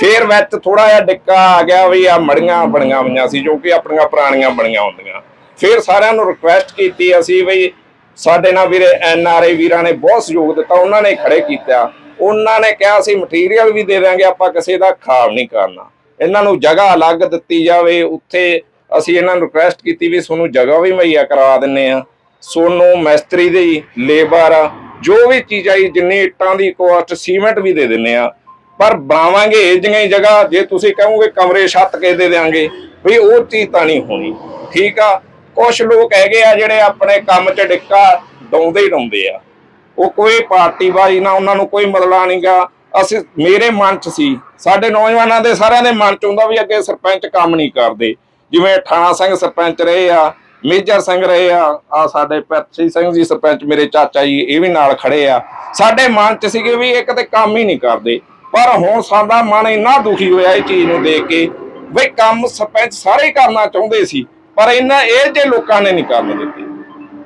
ਫੇਰ ਵਿੱਚ ਥੋੜਾ ਜਿਹਾ ਡਿੱਕਾ ਆ ਗਿਆ ਵੀ ਆ ਮੜੀਆਂ ਬਣੀਆਂ ਹੋਈਆਂ ਸੀ ਜੋ ਕਿ ਆਪਣੀਆਂ ਪੁਰਾਣੀਆਂ ਬਣੀਆਂ ਹੁੰਦੀਆਂ। ਫੇਰ ਸਾਰਿਆਂ ਨੂੰ ਰਿਕੁਐਸਟ ਕੀਤੀ ਅਸੀਂ ਵੀ ਸਾਡੇ ਨਾਲ ਵੀਰੇ ਐਨ ਆਰ ਆਈ ਵੀਰਾਂ ਨੇ ਬਹੁਤ ਸਹਿਯੋਗ ਦਿੱਤਾ, ਉਹਨਾਂ ਨੇ ਖੜੇ ਕੀਤਾ। ਉਹਨਾਂ ਨੇ ਕਿਹਾ ਅਸੀਂ ਮਟੀਰੀਅਲ ਵੀ ਦੇ ਦਾਂਗੇ ਆਪਾਂ ਕਿਸੇ ਦਾ ਖਾਬ ਨਹੀਂ ਕਰਨਾ। ਇਹਨਾਂ ਨੂੰ ਜਗ੍ਹਾ ਅਲੱਗ ਦਿੱਤੀ ਜਾਵੇ, ਉੱਥੇ ਅਸੀਂ ਇਹਨਾਂ ਨੂੰ ਰਿਕੁਐਸਟ ਕੀਤੀ ਵੀ ਤੁਹਾਨੂੰ ਜਗ੍ਹਾ ਵੀ ਮੁਹੱਈਆ ਕਰਵਾ ਦਿੰਨੇ ਆ। ਸੋਨੂੰ ਮਿਸਤਰੀ ਦੀ ਲੇਬਰ ਜੋ ਵੀ ਚੀਜ਼ ਆਈ ਜਿੰਨੀ ਇੱਟਾਂ ਦੀ ਕੋਸਟ ਸੀਮੈਂਟ ਵੀ ਦੇ ਦਿੰਨੇ ਆ। ਪਰ ਬਣਾਵਾਂਗੇ ਇਹ ਜਿਹੀਆਂ ਜਗ੍ਹਾ, ਜੇ ਤੁਸੀਂ ਕਹੋਗੇ ਕਮਰੇ ਛੱਤ ਕੇ ਦੇ ਦਿਆਂਗੇ, ਵੀ ਉਹ ਚੀਜ਼ ਤਾਂ ਨਹੀਂ ਹੋਣੀ। ਠੀਕ ਆ? ਕੁਝ ਲੋਕ ਹੈਗੇ ਆ ਜਿਹੜੇ ਆਪਣੇ ਕੰਮ 'ਚ ਡਿੱਕਾ ਡਾਉਂਦੇ ਹੀ ਡਾਉਂਦੇ ਆ। ਉਹ ਕੋਈ ਪਾਰਟੀ ਬਾਜੀ ਨਾ, ਉਹਨਾਂ ਨੂੰ ਕੋਈ ਮਤਲਬ ਨਹੀਂਗਾ ਅਸੀਂ, ਮੇਰੇ ਮਨ 'ਚ ਸੀ, ਸਾਡੇ ਨੌਜਵਾਨਾਂ ਦੇ ਸਾਰਿਆਂ ਦੇ ਮਨ 'ਚ ਹੁੰਦਾ ਵੀ ਅੱਗੇ ਸਰਪੰਚ ਕੰਮ ਨਹੀਂ ਕਰਦੇ। ਜਿਵੇਂ ਠਾਣਾ ਸਿੰਘ ਸਰਪੰਚ ਰਹੇ ਆ, ਮੇਜਰ ਸਿੰਘ ਰਹੇ ਆ ਆ ਸਾਡੇ ਪਰਚੀ ਸਿੰਘ ਜੀ ਸਰਪੰਚ ਮੇਰੇ ਚਾਚਾ ਜੀ, ਇਹ ਵੀ ਨਾਲ ਖੜੇ ਆ। ਸਾਡੇ ਮਨ 'ਚ ਸੀਗੇ ਵੀ ਇਹ ਕਦੇ ਕੰਮ ਹੀ ਨਹੀਂ ਕਰਦੇ। ਪਰ ਹੁਣ ਸਾਡਾ ਮਨ ਇੰਨਾ ਦੁਖੀ ਹੋਇਆ ਇਹ ਚੀਜ਼ ਨੂੰ ਦੇਖ ਕੇ, ਵੀ ਕੰਮ ਸਰਪੰਚ ਸਾਰੇ ਕਰਨਾ ਚਾਹੁੰਦੇ ਸੀ, ਪਰ ਇਹਨਾਂ ਇਹ ਜੇ ਲੋਕਾਂ ਨੇ ਨਹੀਂ ਕਰਨ ਦਿੱਤੇ।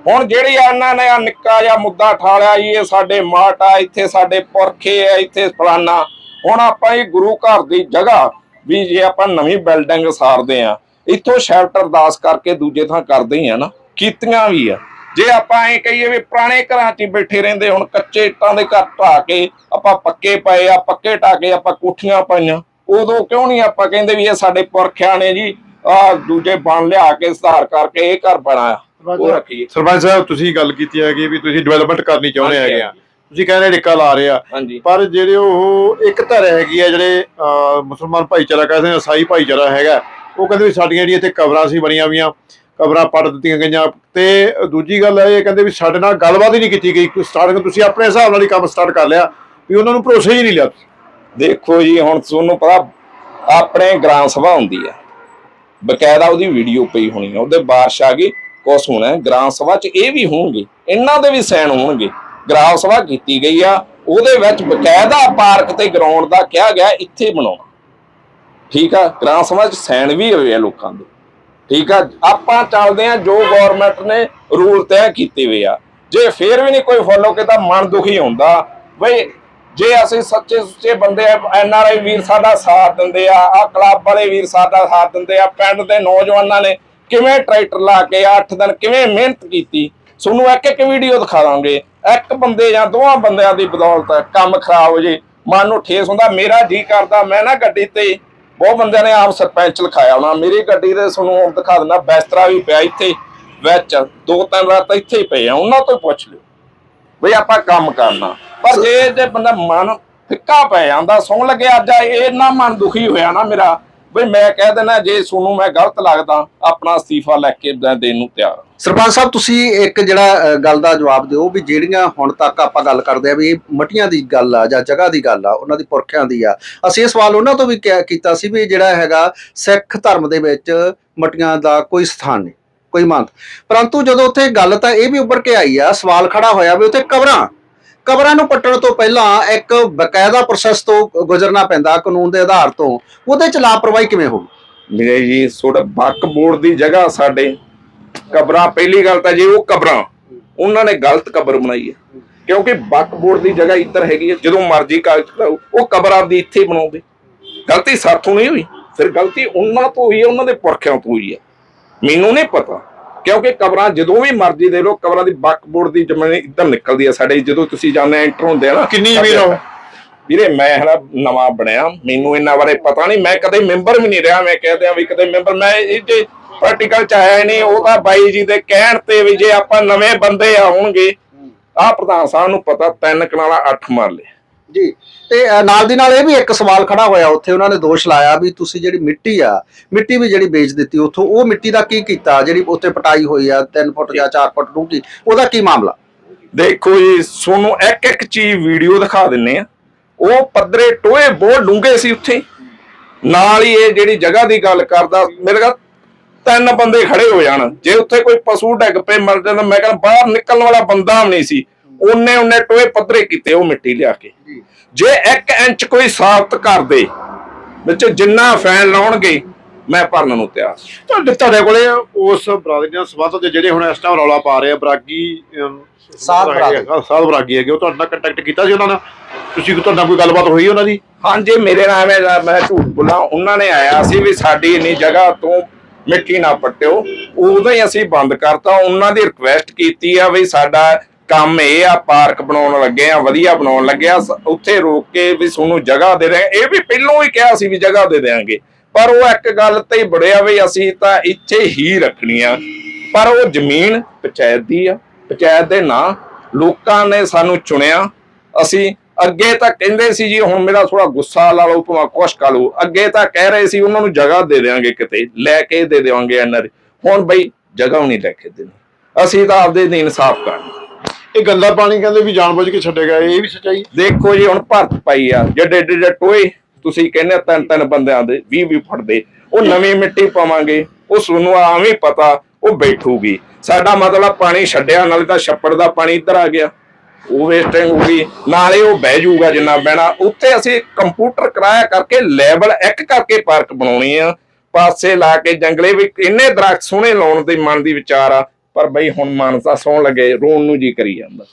ਹੁਣ ਜਿਹੜੀ ਆ ਇਹਨਾਂ ਨੇ ਆ ਨਿੱਕਾ ਜਿਹਾ ਮੁੱਦਾ ਠਾਲਿਆ ਜੀ, ਇਹ ਸਾਡੇ ਮਾਟ ਆ, ਇੱਥੇ ਸਾਡੇ ਪੁਰਖੇ ਆ, ਇੱਥੇ ਫਲਾਨਾ। ਹੁਣ ਆਪਾਂ ਇਹ ਗੁਰੂ ਘਰ ਦੀ ਜਗ੍ਹਾ ਵੀ ਜੇ ਆਪਾਂ ਨਵੀਂ ਬਿਲਡਿੰਗ ਸਾਰਦੇ ਆ ਇੱਥੋਂ ਸ਼ੈਲਟਰ ਦਾਸ ਕਰਕੇ ਦੂਜੇ ਥਾਂ ਕਰਦੇ ਹੀ ਆ ਨਾ ਕੀਤੀਆਂ ਵੀ ਆ। ਜੇ ਆਪਾਂ ਐ ਕਹੀਏ ਵੀ ਪੁਰਾਣੇ ਘਰਾਂ 'ਚ ਬੈਠੇ ਰਹਿੰਦੇ ਹੁਣ ਕੱਚੇ ਇੱਟਾਂ ਦੇ ਘਰ ਢਾ ਕੇ ਆਪਾਂ ਪੱਕੇ ਪਏ ਆ ਪੱਕੇ ਢਾ ਕੇ ਆਪਾਂ ਕੋਠੀਆਂ ਪਾਈਆਂ ਉਦੋਂ ਕਿਉਂ ਨਹੀਂ ਆਪਾਂ ਕਹਿੰਦੇ ਵੀ ਇਹ ਸਾਡੇ ਪੁਰਖਿਆਂ ਨੇ ਜੀ ਆ ਦੂਜੇ ਬਣ ਲਿਆ ਕੇ ਸੁਧਾਰ ਕਰਕੇ ਇਹ ਘਰ ਬਣਾਇਆ ਉਹ ਰੱਖੀਏ। ਸਰਪੰਚ ਸਾਹਿਬ ਤੁਸੀਂ ਗੱਲ ਕੀਤੀ ਹੈ ਕਿ ਵੀ ਤੁਸੀਂ ਡਿਵੈਲਪਮੈਂਟ ਕਰਨੀ ਚਾਹੁੰਦੇ ਹੈਗੇ ਆ। ਤੁਸੀਂ ਕਹਿੰਦੇ ਡਿੱਕਾ ਲਾ ਰਹੇ ਆ। ਪਰ ਜਿਹੜੇ ਉਹ ਇੱਕ ਧਰ ਹੈਗੀ ਆ ਜਿਹੜੇ ਮੁਸਲਮਾਨ ਭਾਈਚਾਰਾ ਕਹਿੰਦੇ ਨੇ ਈਸਾਈ ਭਾਈਚਾਰਾ ਹੈਗਾ। ਉਹ ਕਹਿੰਦੇ ਵੀ ਸਾਡੀਆਂ ਜਿਹੜੀਆਂ ਇੱਥੇ ਕਬਰਾਂ ਸੀ ਬਣੀਆਂ ਹੋਈਆਂ, ਕਬਰਾਂ ਪੜ ਦਿੱਤੀਆਂ ਗਈਆਂ। ਤੇ ਦੂਜੀ ਗੱਲ ਇਹ ਕਹਿੰਦੇ ਵੀ ਸਾਡੇ ਨਾਲ ਗੱਲਬਾਤ ਹੀ ਨਹੀਂ ਕੀਤੀ ਗਈ। ਸਟਾਰਟਿੰਗ ਤੁਸੀਂ ਆਪਣੇ ਹਿਸਾਬ ਨਾਲ ਹੀ ਕੰਮ ਸਟਾਰਟ ਕਰ ਲਿਆ ਵੀ ਉਹਨਾਂ ਨੂੰ ਭਰੋਸੇ ਹੀ ਨਹੀਂ ਲਿਆ। ਦੇਖੋ ਜੀ, ਹੁਣ ਤੁਹਾਨੂੰ ਪਤਾ, ਆਪਣੇ ਗ੍ਰਾਮ ਸਭਾ ਹੁੰਦੀ ਹੈ। ਬਕਾਇਦਾ ਉਹਦੀ ਵੀਡੀਓ ਪਈ ਹੋਣੀ ਹੈ। ਉਹਦੇ ਬਾਰਿਸ਼ ਆ ਗਈ, ਕੁਛ ਹੋਣਾ ਗ੍ਰਾਮ ਸਭਾ 'ਚ ਇਹ ਵੀ ਹੋਣਗੇ, ਇਹਨਾਂ ਦੇ ਵੀ ਸਾਈਨ ਹੋਣਗੇ। ਗ੍ਰਾਮ ਸਭਾ ਕੀਤੀ ਗਈ ਆ, ਉਹਦੇ ਵਿੱਚ ਬਕਾਇਦਾ ਪਾਰਕ ਤੇ ਗਰਾਊਂਡ ਦਾ ਕਿਹਾ ਗਿਆ, ਇੱਥੇ ਬਣਾਉਣਾ। ਠੀਕ ਆ? ਗ੍ਰਾਮ ਸਭਾ 'ਚ ਸਾਈਨ ਵੀ ਹੋਏ ਆ ਲੋਕਾਂ ਦੇ। ਠੀਕ ਆ? ਆਪਾਂ ਚੱਲਦੇ ਆ, ਜੋ ਗਵਰਨਮੈਂਟ ਨੇ ਰੂਲ ਤੈਅ ਕੀਤੇ ਹੋਏ ਆ। ਜੇ ਫੇਰ ਵੀ ਨਹੀਂ ਕੋਈ ਫੋਲੋ ਕੀਤਾ, ਮਨ ਦੁਖੀ ਹੁੰਦਾ। ਬਈ, ਜੇ ਅਸੀਂ ਸੱਚੇ ਸੁੱਚੇ ਬੰਦੇ ਐਨ ਆਰ ਆਈ ਵੀਰ ਸਾਡਾ ਸਾਥ ਦਿੰਦੇ ਆ ਆ ਕਲੱਬ ਵਾਲੇ ਵੀਰ ਸਾਡਾ ਸਾਥ ਦਿੰਦੇ ਆ, ਪਿੰਡ ਦੇ ਨੌਜਵਾਨਾਂ ਨੇ ਕਿਵੇਂ ਟਰੈਕਟਰ ਲਾ ਕੇ 8 ਦਿਨ ਕਿਵੇਂ ਮਿਹਨਤ ਕੀਤੀ? ਤੁਹਾਨੂੰ ਇੱਕ ਇੱਕ ਵੀਡੀਓ ਦਿਖਾ ਦਾਂਗੇ। ਇੱਕ ਬੰਦੇ ਜਾਂ ਦੋਵਾਂ ਬੰਦਿਆਂ ਦੀ ਬਦੌਲਤ ਕੰਮ ਖਰਾਬ ਹੋ ਜੇ। ਮਨ ਨੂੰ ਠੇਸ ਹੁੰਦਾ, ਮੇਰਾ ਜੀ ਕਰਦਾ, ਮੈਂ ਨਾ ਗੱਡੀ ਤੇ ਬਹੁਤ ਬੰਦਿਆਂ ਨੇ ਆਪ ਸਰਪੰਚ ਲਿਖਾਇਆ ਹੋਣਾ। ਮੇਰੀ ਗੱਡੀ ਦੇ ਤੁਹਾਨੂੰ ਹੁਣ ਦਿਖਾ ਦਿੰਦਾ, ਬੈਸਤਰਾ ਵੀ ਪਿਆ ਇੱਥੇ, ਵਿੱਚ। ਦੋ ਤਿੰਨ ਰਾਤ ਇੱਥੇ ਹੀ ਪਏ ਆ, ਉਹਨਾਂ ਤੋਂ ਪੁੱਛ ਲਿਓ। ਬਈ ਆਪਾਂ ਕੰਮ ਕਰਨਾ। ਪਰ ਜੇ ਜੇ ਬੰਦਾ ਮਨ ਫਿੱਕਾ ਪੈ ਜਾਂਦਾ, ਸੌਣ ਲੱਗੇ, ਅੱਜ ਆ ਇਹ ਨਾ ਮਨ ਦੁਖੀ ਹੋਇਆ ਨਾ ਮੇਰਾ ਬਈ ਮੈਂ ਕਹਿ ਦਿੰਦਾ, ਜੇ ਸੋਨੂੰ ਮੈਂ ਗਲਤ ਲੱਗਦਾ, ਆਪਣਾ ਅਸਤੀਫਾ ਲੈ ਕੇ ਦੇਣ ਨੂੰ ਤਿਆਰ। ਸਰਪੰਚ ਸਾਹਿਬ, ਤੁਸੀਂ ਇੱਕ ਜਿਹੜਾ ਗੱਲ ਦਾ ਜਵਾਬ ਦਿਓ ਵੀ ਜਿਹੜੀਆਂ ਹੁਣ ਤੱਕ ਆਪਾਂ ਗੱਲ ਕਰਦੇ ਆ ਵੀ ਇਹ ਮਟੀਆਂ ਦੀ ਗੱਲ ਆ ਜਾਂ ਜਗ੍ਹਾ ਦੀ ਗੱਲ ਆ, ਉਹਨਾਂ ਦੀ ਪੁਰਖਿਆਂ ਦੀ ਆ। ਅਸੀਂ ਇਹ ਸਵਾਲ ਉਹਨਾਂ ਤੋਂ ਵੀ ਕਿਹਾ- ਕੀਤਾ ਸੀ ਵੀ ਜਿਹੜਾ ਹੈਗਾ ਸਿੱਖ ਧਰਮ ਦੇ ਵਿੱਚ ਮਟੀਆਂ ਦਾ ਕੋਈ ਸਥਾਨ ਨਹੀਂ, ਕੋਈ ਮੰਤ। ਪਰੰਤੂ ਜਦੋਂ ਉੱਥੇ ਗੱਲ ਤਾਂ ਇਹ ਵੀ ਉੱਭਰ ਕੇ ਆਈ ਆ, ਸਵਾਲ ਖੜਾ ਹੋਇਆ ਵੀ ਉੱਥੇ ਕਬਰਾਂ ਕਬਰਾਂ ਨੂੰ ਪੱਟਣ ਤੋਂ ਪਹਿਲਾਂ ਇੱਕ ਬਕਾਇਦਾ ਪ੍ਰੋਸੈਸ ਤੋਂ ਗੁਜ਼ਰਨਾ ਪੈਂਦਾ ਕਾਨੂੰਨ ਦੇ ਆਧਾਰ ਤੋਂ। ਉਹਦੇ ਚ ਲਾਪਰਵਾਹੀ ਕਿਵੇਂ ਹੋਊ? ਮੇਰੇ ਜੀ ਤੁਹਾਡਾ ਬੱਕ ਬੋਰਡ ਦੀ ਜਗ੍ਹਾ ਸਾਡੇ ਕਬਰਾਂ, ਪਹਿਲੀ ਗੱਲ ਤਾਂ ਜੀ ਉਹ ਕਬਰਾਂ, ਉਹਨਾਂ ਨੇ ਗਲਤ ਕਬਰ ਬਣਾਈ ਹੈ। ਕਿਉਂਕਿ ਬੱਕ ਬੋਰਡ ਦੀ ਜਗ੍ਹਾ ਇੱਧਰ ਹੈਗੀ ਹੈ, ਜਦੋਂ ਮਰਜ਼ੀ ਕਾਗਜ਼ ਕਰਾਓ ਉਹ ਕਬਰ ਆਪਦੀ ਇੱਥੇ ਬਣਾਉਂਦੇ। ਗਲਤੀ ਸਾਥੋਂ ਨਹੀਂ ਹੋਈ, ਫਿਰ ਗਲਤੀ ਉਹਨਾਂ ਤੋਂ ਹੋਈ ਹੈ, ਉਹਨਾਂ ਦੇ ਪੁਰਖਿਆਂ ਤੋਂ ਹੋਈ ਹੈ। ਮੈਨੂੰ ਨਹੀਂ ਪਤਾ। ਕਿਉਂਕਿ ਕਬਰਾਂ ਜਦੋਂ ਵੀ ਮਰਜ਼ੀ ਦੇ ਲੋ ਕਬਰਾਂ ਦੀ ਬੱਕ ਬੋਰਡ ਦੀ ਜ਼ਮੀਨ ਇੱਧਰ ਨਿਕਲਦੀ ਹੈ ਸਾਡੇ ਜਦੋਂ ਤੁਸੀਂ ਜਾਂਦੇ ਐਂਟਰ ਹੁੰਦੇ ਆ ਨਾ ਕਿੰਨੀ ਆ ਉਹ? ਵੀਰੇ ਮੈਂ ਹਲਾ ਨਵਾਂ ਬਣਿਆ ਮੈਨੂੰ ਇਹਨਾਂ ਬਾਰੇ ਪਤਾ ਨਹੀਂ ਮੈਂ ਕਦੇ ਮੈਂਬਰ ਵੀ ਨਹੀਂ ਰਿਹਾ ਮੈਂ ਕਹਿ ਦਿਆਂ ਵੀ ਕਦੇ ਮੈਂਬਰ ਮੈਂ ਇਹ ਜੇ ਪ੍ਰੈਕਟੀਕਲ ਚ ਆਇਆ ਹੀ ਨਹੀਂ ਉਹ ਤਾਂ ਬਾਈ ਜੀ ਦੇ ਕਹਿਣ ਤੇ ਵੀ ਜੇ ਆਪਾਂ ਨਵੇਂ ਬੰਦੇ ਆਉਣਗੇ ਆਹ ਪ੍ਰਧਾਨ ਸਾਹਿਬ ਨੂੰ ਪਤਾ ਤਿੰਨ ਕਨਾਲਾ ਅੱਠ ਮਾਰ ਲਏ ਜੀ। ਤੇ ਅ, ਨਾਲ ਦੀ ਨਾਲ ਇਹ ਵੀ ਇੱਕ ਸਵਾਲ ਖੜਾ ਹੋਇਆ ਉੱਥੇ ਉਹਨਾਂ ਨੇ ਦੋਸ਼ ਲਾਇਆ ਵੀ ਤੁਸੀਂ ਜਿਹੜੀ ਮਿੱਟੀ ਆ ਮਿੱਟੀ ਵੀ ਜਿਹੜੀ ਵੇਚ ਦਿੱਤੀ ਉੱਥੋਂ ਉਹ ਮਿੱਟੀ ਦਾ ਕੀ ਕੀਤਾ? ਜਿਹੜੀ ਉੱਥੇ ਪਟਾਈ ਹੋਈ ਆ 3 ਫੁੱਟ ਜਾਂ 4 ਫੁੱਟ ਡੂੰਘੀ ਉਹਦਾ ਕੀ ਮਾਮਲਾ? ਦੇਖੋ ਜੀ ਤੁਹਾਨੂੰ ਇੱਕ ਇੱਕ ਚੀਜ਼ ਵੀਡੀਓ ਦਿਖਾ ਦਿੰਨੇ ਆ। ਉਹ ਪੱਧਰੇ ਟੋਏ ਬਹੁਤ ਡੂੰਘੇ ਸੀ ਉੱਥੇ। ਨਾਲ ਹੀ ਇਹ ਜਿਹੜੀ ਜਗ੍ਹਾ ਦੀ ਗੱਲ ਕਰਦਾ ਮੇਰੇ ਕੋਲ ਤਿੰਨ ਬੰਦੇ ਖੜੇ ਹੋ ਜਾਣ। ਜੇ ਉੱਥੇ ਕੋਈ ਪਸ਼ੂ ਡਿੱਗ ਪਏ ਮਰ ਜਾਂਦਾ ਮੈਂ ਕਹਿੰਦਾ ਬਾਹਰ ਨਿਕਲਣ ਵਾਲਾ ਬੰਦਾ ਵੀ ਨਹੀਂ ਸੀ। ਉਹਨੇ ਉਹਨੇ ਟੋਏ ਪੱਧਰੇ ਕੀਤੇ ਉਹ ਮਿੱਟੀ ਲਿਆ ਕੇ। ਜੇ। 1 ਇੰਚ ਕੋਈ ਸਾਬਤ ਕਰ ਦੇ ਵਿੱਚ ਜਿੰਨਾ ਫੈਨ ਲਾਉਣਗੇ ਮੈਂ ਭਰਨ ਨੂੰ ਤਿਆਰ ਤੁਹਾਡੇ ਤੁਹਾਡੇ ਕੋਲੇ ਉਸ ਬਰਾਦਰੀ ਨਾਲ ਸੰਬੰਧ ਦੇ ਜਿਹੜੇ ਹੁਣ ਇਸ ਟਾਈਮ ਰੌਲਾ ਪਾ ਰਹੇ ਆ ਬਰਾਗੀ ਸਾਧ ਬਰਾਗੀ। ਸਾਧ ਬਰਾਗੀ ਹੈਗੇ ਉਹ ਤੁਹਾਡੇ ਨਾਲ ਕੰਟੈਕਟ ਕੀਤਾ ਸੀ ਉਹਨਾਂ ਨਾਲ? ਤੁਸੀਂ ਤੁਹਾਡੇ ਨਾਲ ਕੋਈ ਗੱਲਬਾਤ ਹੋਈ ਉਹਨਾਂ ਦੀ? ਹਾਂਜੀ ਮੇਰੇ ਨਾਲ ਐਵੇਂ ਮੈਂ ਝੂਠ ਬੋਲਾਂ ਉਹਨਾਂ ਨੇ ਆਇਆ ਸੀ ਵੀ ਸਾਡੀ ਇੰਨੀ ਜਗ੍ਹਾ ਤੋਂ ਮਿੱਟੀ ਨਾ ਪੱਟਿਓ। ਉਦੋਂ ਹੀ ਅਸੀਂ ਬੰਦ ਕਰਤਾ ਉਹਨਾਂ ਦੀ ਰਿਕੁਐਸਟ ਕੀਤੀ ਆ ਵੀ ਸਾਡਾ ਕੰਮ ਇਹ ਆ, ਪਾਰਕ ਬਣਾਉਣ ਲੱਗੇ ਆ, ਵਧੀਆ ਬਣਾਉਣ ਲੱਗੇ ਆ ਉੱਥੇ ਰੋਕ ਕੇ ਵੀ ਤੁਹਾਨੂੰ ਜਗ੍ਹਾ ਦੇ ਰਹੇ ਇਹ ਵੀ ਪਹਿਲਾਂ ਹੀ ਕਿਹਾ ਸੀ ਵੀ ਜਗ੍ਹਾ ਦੇ ਦੇਾਂਗੇ ਪਰ ਉਹ ਇੱਕ ਗੱਲ ਤੇ ਬੜਿਆ ਵੀ ਅਸੀਂ ਤਾਂ ਇੱਥੇ ਹੀ ਰੱਖਣੀ ਆ। ਪਰ ਉਹ ਜ਼ਮੀਨ ਪੰਚਾਇਤ ਦੀ ਆ, ਪੰਚਾਇਤ ਦੇ ਨਾਂ ਲੋਕਾਂ ਨੇ ਸਾਨੂੰ ਚੁਣਿਆ। ਅਸੀਂ ਅੱਗੇ ਤਾਂ ਕਹਿੰਦੇ ਸੀ ਜੀ, ਹੁਣ ਮੇਰਾ ਥੋੜਾ ਗੁੱਸਾ ਲਾ ਲਓ, ਭਾਵੇਂ ਕੁਛ ਕਾ ਲਓ, ਅੱਗੇ ਤਾਂ ਕਹਿ ਰਹੇ ਸੀ ਉਹਨਾਂ ਨੂੰ ਜਗ੍ਹਾ ਦੇ ਦੇਵਾਂਗੇ ਕਿਤੇ, ਲੈ ਕੇ ਦੇ ਦੇਵਾਂਗੇ ਇਹਨਾਂ ਹੁਣ ਬਈ ਜਗ੍ਹਾ ਨਹੀਂ ਲੈ ਕੇ ਦੇਣੀ। ਅਸੀਂ ਤਾਂ ਆਪਦੇ ਦੀ ਇਨਸਾਫ ਕਰਨਾ। ਇਹ ਗੰਦਾ ਪਾਣੀ ਕਹਿੰਦੇ ਵੀ ਜਾਣਬੁੱਝ ਕੇ ਛੱਡੇਗਾ ਇਹ ਵੀ ਸੱਚਾਈ। ਦੇਖੋ ਜੀ, ਹੁਣ ਭਰਤ ਪਈ ਆ ਜਿਹੜੇ ਜਿਹੜੇ ਟੋਏ, ਤੁਸੀਂ ਕਹਿੰਦੇ ਤਿੰਨ ਤਿੰਨ ਬੰਦਿਆਂ ਦੇ 20 20 ਫੁੱਟ ਉਹ ਨਵੀਂ ਮਿੱਟੀ ਪਾਵਾਂਗੇ, ਉਹ ਤੁਹਾਨੂੰ ਆਵੇਂ ਪਤਾ, ਉਹ ਬੈਠੂਗੀ। ਸਾਡਾ ਮਤਲਬ ਪਾਣੀ ਛੱਡਿਆ, ਨਾਲੇ ਤਾਂ ਛੱਪੜ ਦਾ ਪਾਣੀ ਇੱਧਰ ਆ ਗਿਆ। ਉਹ ਵੇਸਟਿੰਗ ਹੋ ਗਈ, ਨਾਲੇ ਉਹ ਬਹਿ ਜਾਊਗਾ ਜਿੰਨਾ ਬਹਿਣਾ। ਉੱਥੇ ਅਸੀਂ ਕੰਪਿਊਟਰ ਕਰਾਇਆ ਕਰਕੇ, ਲੈਵਲ ਇੱਕ ਕਰਕੇ ਪਾਰਕ ਬਣਾਉਣੀ ਆ। ਪਾਸੇ ਲਾ ਕੇ ਜੰਗਲੇ ਵਿੱਚ ਇੰਨੇ ਦਰਖਤ ਸੋਹਣੇ ਲਾਉਣ ਦੇ ਮਨ ਦੀ ਵਿਚਾਰ ਆ ਪਰ ਬਈ ਹੁਣ ਮਨ ਤਾਂ ਸੌਣ ਲੱਗੇ ਰੋਣ ਨੂੰ ਜੀ ਕਰੀ ਜਾਂਦਾ।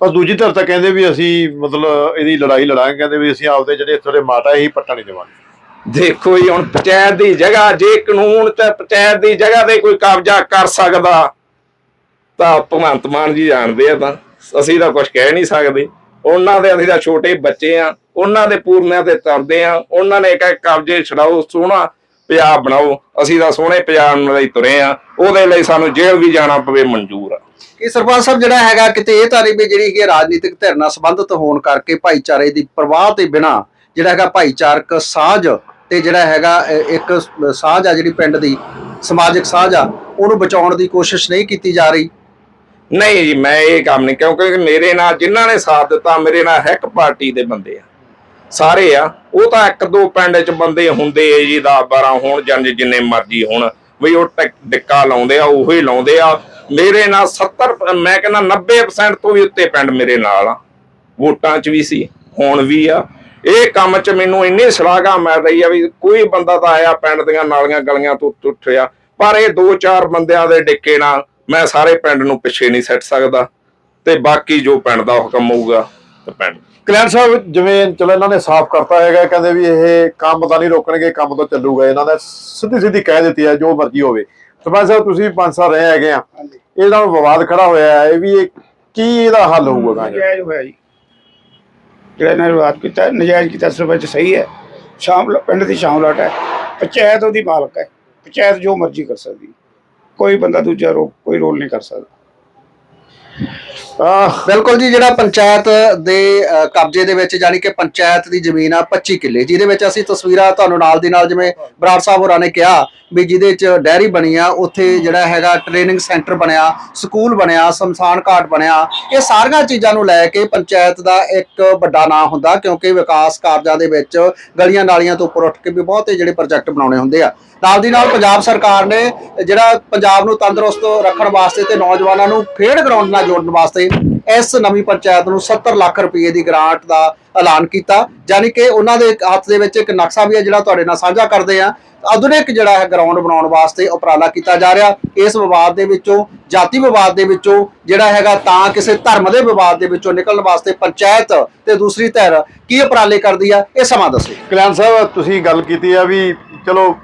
ਪਰ ਦੂਜੀ ਧਿਰ ਤਾਂ ਕਹਿੰਦੇ ਵੀ ਅਸੀਂ ਮਤਲਬ ਇਹਦੀ ਲੜਾਈ ਲੜਾਂਗੇ ਕਹਿੰਦੇ ਵੀ ਅਸੀਂ ਆਪਦੇ ਜਿਹੜੇ ਥੋੜੇ ਮਾਤਾ ਇਹੀ ਪੱਟਾ ਨਹੀਂ ਦੇਵਾਂਗੇ। ਦੇਖੋ ਜੀ ਹੁਣ ਪੰਚਾਇਤ ਦੀ ਜਗ੍ਹਾ ਜੇ ਕਾਨੂੰਨ ਤੇ ਪੰਚਾਇਤ ਦੀ ਜਗ੍ਹਾ ਤੇ ਕੋਈ ਕਬਜ਼ਾ ਕਰ ਸਕਦਾ ਤਾਂ ਭਗਵੰਤ ਮਾਨ ਜੀ ਜਾਣਦੇ ਆ ਤਾਂ। ਅਸੀਂ ਤਾਂ ਕੁਝ ਕਹਿ ਨਹੀਂ ਸਕਦੇ। ਉਹਨਾਂ ਦੇ ਅਸੀਂ ਤਾਂ ਛੋਟੇ ਬੱਚੇ ਆ ਉਹਨਾਂ ਦੇ ਪੂਰਨਿਆਂ ਤੇ ਤਰਦੇ ਆ ਉਹਨਾਂ ਨੇ ਕਹੇ ਕਬਜ਼ੇ ਛਡਾਓ ਸੋਹਣਾ ਪੰਜਾਬ ਬਣਾਓ ਅਸੀਂ ਤਾਂ ਸੋਹਣੇ ਪੰਜਾਬ ਨੂੰ ਲਈ ਤੁਰੇ ਆ ਉਹਦੇ ਲਈ ਸਾਨੂੰ ਜੇਲ੍ਹ ਵੀ ਜਾਣਾ ਪਵੇ ਮਨਜ਼ੂਰ ਆ। ਕਿ ਸਰਪੰਚ ਸਾਹਿਬ ਜਿਹੜਾ ਹੈਗਾ ਕਿਤੇ ਇਹ ਤਾਂ ਨਹੀਂ ਵੀ ਜਿਹੜੀ ਕਿ ਰਾਜਨੀਤਿਕ ਧਿਰ ਨਾਲ ਸੰਬੰਧਿਤ ਹੋਣ ਕਰਕੇ ਭਾਈਚਾਰੇ ਦੀ ਪ੍ਰਵਾਹ ਤੇ ਬਿਨਾ ਜਿਹੜਾ ਹੈਗਾ ਭਾਈਚਾਰਕ ਸਾਂਝ ਤੇ ਜਿਹੜਾ ਹੈਗਾ ਇੱਕ ਸਾਂਝ ਆ ਜਿਹੜੀ ਪਿੰਡ ਦੀ ਸਮਾਜਿਕ ਸਾਂਝ ਆ ਉਹਨੂੰ ਬਚਾਉਣ ਦੀ ਕੋਸ਼ਿਸ਼ ਨਹੀਂ ਕੀਤੀ ਜਾ ਰਹੀ। ਨਹੀਂ ਜੀ ਮੈਂ ਇਹ ਕੰਮ ਨਹੀਂ ਕਿਉਂਕਿ ਮੇਰੇ ਨਾਲ ਜਿਨ੍ਹਾਂ ਨੇ ਸਾਥ ਦਿੱਤਾ ਮੇਰੇ ਨਾਲ ਹਰ ਇੱਕ ਪਾਰਟੀ ਦੇ ਬੰਦੇ ਆ। ਸਾਰੇ ਆ। ਉਹ ਤਾਂ ਇੱਕ ਦੋ ਪਿੰਡ ਚ ਬੰਦੇ ਹੁੰਦੇ ਆ ਜੀ 10 12 ਹੋਣ ਜਾਂ ਜਿੰਨੇ ਮਰਜ਼ੀ ਹੋਣ। ਵੀ ਉਹ ਟਿਕ- ਟਿੱਕਾ ਲਾਉਂਦੇ ਆ, ਉਹੀ ਲਾਉਂਦੇ ਆ। ਮੇਰੇ ਨਾਲ 70 ਮੈਂ ਕਹਿੰਦਾ 90% ਤੋਂ ਵੀ ਉੱਤੇ ਪਿੰਡ ਮੇਰੇ ਨਾਲ ਆ। ਵੋਟਾਂ 'ਚ ਵੀ ਸੀ, ਹੁਣ ਵੀ ਆ। ਇਹ ਕੰਮ 'ਚ ਮੈਨੂੰ ਇੰਨੀ ਸ਼ਲਾਘਾ ਮਿਲ ਰਹੀ ਆ ਵੀ ਕੋਈ ਬੰਦਾ ਤਾਂ ਆਇਆ ਪਿੰਡ ਦੀਆਂ ਨਾਲੀਆਂ ਗਲੀਆਂ ਤੋਂ ਉੱਠਿਆ। ਪਰ ਇਹ ਦੋ ਚਾਰ ਬੰਦਿਆਂ ਦੇ ਡਿੱਕੇ ਨਾਲ ਮੈਂ ਸਾਰੇ ਪਿੰਡ ਨੂੰ ਪਿੱਛੇ ਨਹੀਂ ਸੱਟ ਸਕਦਾ। ਤੇ ਬਾਕੀ ਜੋ ਪਿੰਡ ਦਾ ਹੁਕਮ ਹੋਊਗਾ ਤੇ ਪਿੰਡ ਕਲਿਆਣ ਸਾਹਿਬ ਜਿਵੇਂ ਚਲੋ ਇਹਨਾਂ ਨੇ ਸਾਫ਼ ਕਰਤਾ ਹੈਗਾ ਕਹਿੰਦੇ ਵੀ ਇਹ ਕੰਮ ਤਾਂ ਨਹੀਂ ਰੋਕਣਗੇ ਕੰਮ ਤਾਂ ਚੱਲੂਗਾ। ਇਹਨਾਂ ਨੇ ਸਿੱਧੀ ਸਿੱਧੀ ਕਹਿ ਦਿੱਤੀ ਹੈ ਜੋ ਮਰਜ਼ੀ ਹੋਵੇ। ਸਰਪੰਚ ਸਾਹਿਬ ਤੁਸੀਂ ਪੰਜ ਸਾਲ ਰਹੇ ਹੈਗੇ ਆ। ਇਹਦਾ ਵਿਵਾਦ ਖੜਾ ਹੋਇਆ ਹੈ ਇਹ ਵੀ ਇਹ ਕੀ ਇਹਦਾ ਹੱਲ ਹੋਊਗਾ ਨਜਾਇਜ਼ ਹੋਇਆ ਜੀ। ਜਿਹੜਾ ਇਹਨਾਂ ਨੇ ਵਿਵਾਦ ਕੀਤਾ ਨਜਾਇਜ਼ ਕੀਤਾ ਸਰਪੰਚ ਸਹੀ ਹੈ। ਸ਼ਾਮਲ ਪਿੰਡ ਦੀ ਸ਼ਾਮਲਾਟ ਹੈ। ਪੰਚਾਇਤ ਉਹਦੀ ਮਾਲਕ ਹੈ। ਪੰਚਾਇਤ ਜੋ ਮਰਜ਼ੀ ਕਰ ਸਕਦੀ ਕੋਈ ਬੰਦਾ ਦੂਜਾ ਕੋਈ ਰੋਲ ਨਹੀਂ ਕਰ ਸਕਦਾ। ਬਿਲਕੁਲ ਜੀ, ਜਿਹੜਾ ਪੰਚਾਇਤ ਦੇ ਕਬਜ਼ੇ ਦੇ ਵਿੱਚ ਜਾਨੀ ਕਿ ਪੰਚਾਇਤ ਦੀ ਜ਼ਮੀਨ ਆ 25 ਕਿੱਲੇ। ਜਿਹਦੇ ਵਿੱਚ ਅਸੀਂ ਤਸਵੀਰਾਂ ਤੁਹਾਨੂੰ ਨਾਲ ਦੀ ਨਾਲ ਜਿਵੇਂ ਬਰਾੜ ਸਾਹਿਬ ਹੋਰਾਂ ਨੇ ਕਿਹਾ ਵੀ ਜਿਹਦੇ ਚ ਡੈਰੀ ਬਣੀ ਆ, ਉੱਥੇ ਜਿਹੜਾ ਹੈਗਾ ਟ੍ਰੇਨਿੰਗ ਸੈਂਟਰ ਬਣਿਆ, ਸਕੂਲ ਬਣਿਆ, ਸ਼ਮਸ਼ਾਨ ਘਾਟ ਬਣਿਆ। ਇਹ ਸਾਰੀਆਂ ਚੀਜ਼ਾਂ ਨੂੰ ਲੈ ਕੇ ਪੰਚਾਇਤ ਦਾ ਇੱਕ ਵੱਡਾ ਨਾਂ ਹੁੰਦਾ ਕਿਉਂਕਿ ਵਿਕਾਸ ਕਾਰਜਾਂ ਦੇ ਵਿੱਚ ਗਲੀਆਂ ਨਾਲੀਆਂ ਤੋਂ ਉੱਪਰ ਉੱਠ ਕੇ ਵੀ ਬਹੁਤੇ ਜਿਹੜੇ ਪ੍ਰੋਜੈਕਟ ਬਣਾਉਣੇ ਹੁੰਦੇ ਆ। ਨਾਲ ਦੀ ਨਾਲ ਪੰਜਾਬ ਸਰਕਾਰ ਨੇ ਜਿਹੜਾ ਪੰਜਾਬ ਨੂੰ ਤੰਦਰੁਸਤ ਰੱਖਣ ਵਾਸਤੇ ਤੇ ਨੌਜਵਾਨਾਂ ਨੂੰ ਖੇਡ ਗਰਾਊਂਡ ਨਾਲ ਜੋੜਨ ਵਾਸਤੇ ਇਸ ਨਵੀਂ ਪੰਚਾਇਤ ਨੂੰ 70 ਲੱਖ ਰੁਪਏ ਦੀ ਗ੍ਰਾਂਟ ਦਾ ਐਲਾਨ ਕੀਤਾ। ਯਾਨੀ ਕਿ ਉਹਨਾਂ ਦੇ ਹੱਥ ਦੇ ਵਿੱਚ ਇੱਕ ਨਕਸ਼ਾ ਵੀ ਹੈ ਜਿਹੜਾ ਤੁਹਾਡੇ ਨਾਲ ਸਾਂਝਾ ਕਰਦੇ ਆ ਆਧੁਨਿਕ ਜਿਹੜਾ ਹੈ ਗਰਾਊਂਡ ਬਣਾਉਣ ਵਾਸਤੇ ਉਪਰਾਲਾ ਕੀਤਾ ਜਾ ਰਿਹਾ। ਇਸ ਵਿਵਾਦ ਦੇ ਵਿੱਚੋਂ, ਜਾਤੀ ਵਿਵਾਦ ਦੇ ਵਿੱਚੋਂ ਜਿਹੜਾ ਹੈਗਾ ਤਾਂ ਕਿਸੇ ਧਰਮ ਦੇ ਵਿਵਾਦ ਦੇ ਵਿੱਚੋਂ ਨਿਕਲਣ ਵਾਸਤੇ ਪੰਚਾਇਤ ਤੇ ਦੂਸਰੀ ਧਿਰ ਕੀ ਉਪਰਾਲੇ ਕਰਦੀ ਆ, ਇਹ ਸਮਾਂ ਦੱਸੋ। ਕਲਿਆਣ ਸਾਹਿਬ, ਤੁਸੀਂ ਗੱਲ ਕੀਤੀ ਆ ਵੀ ਚਲੋ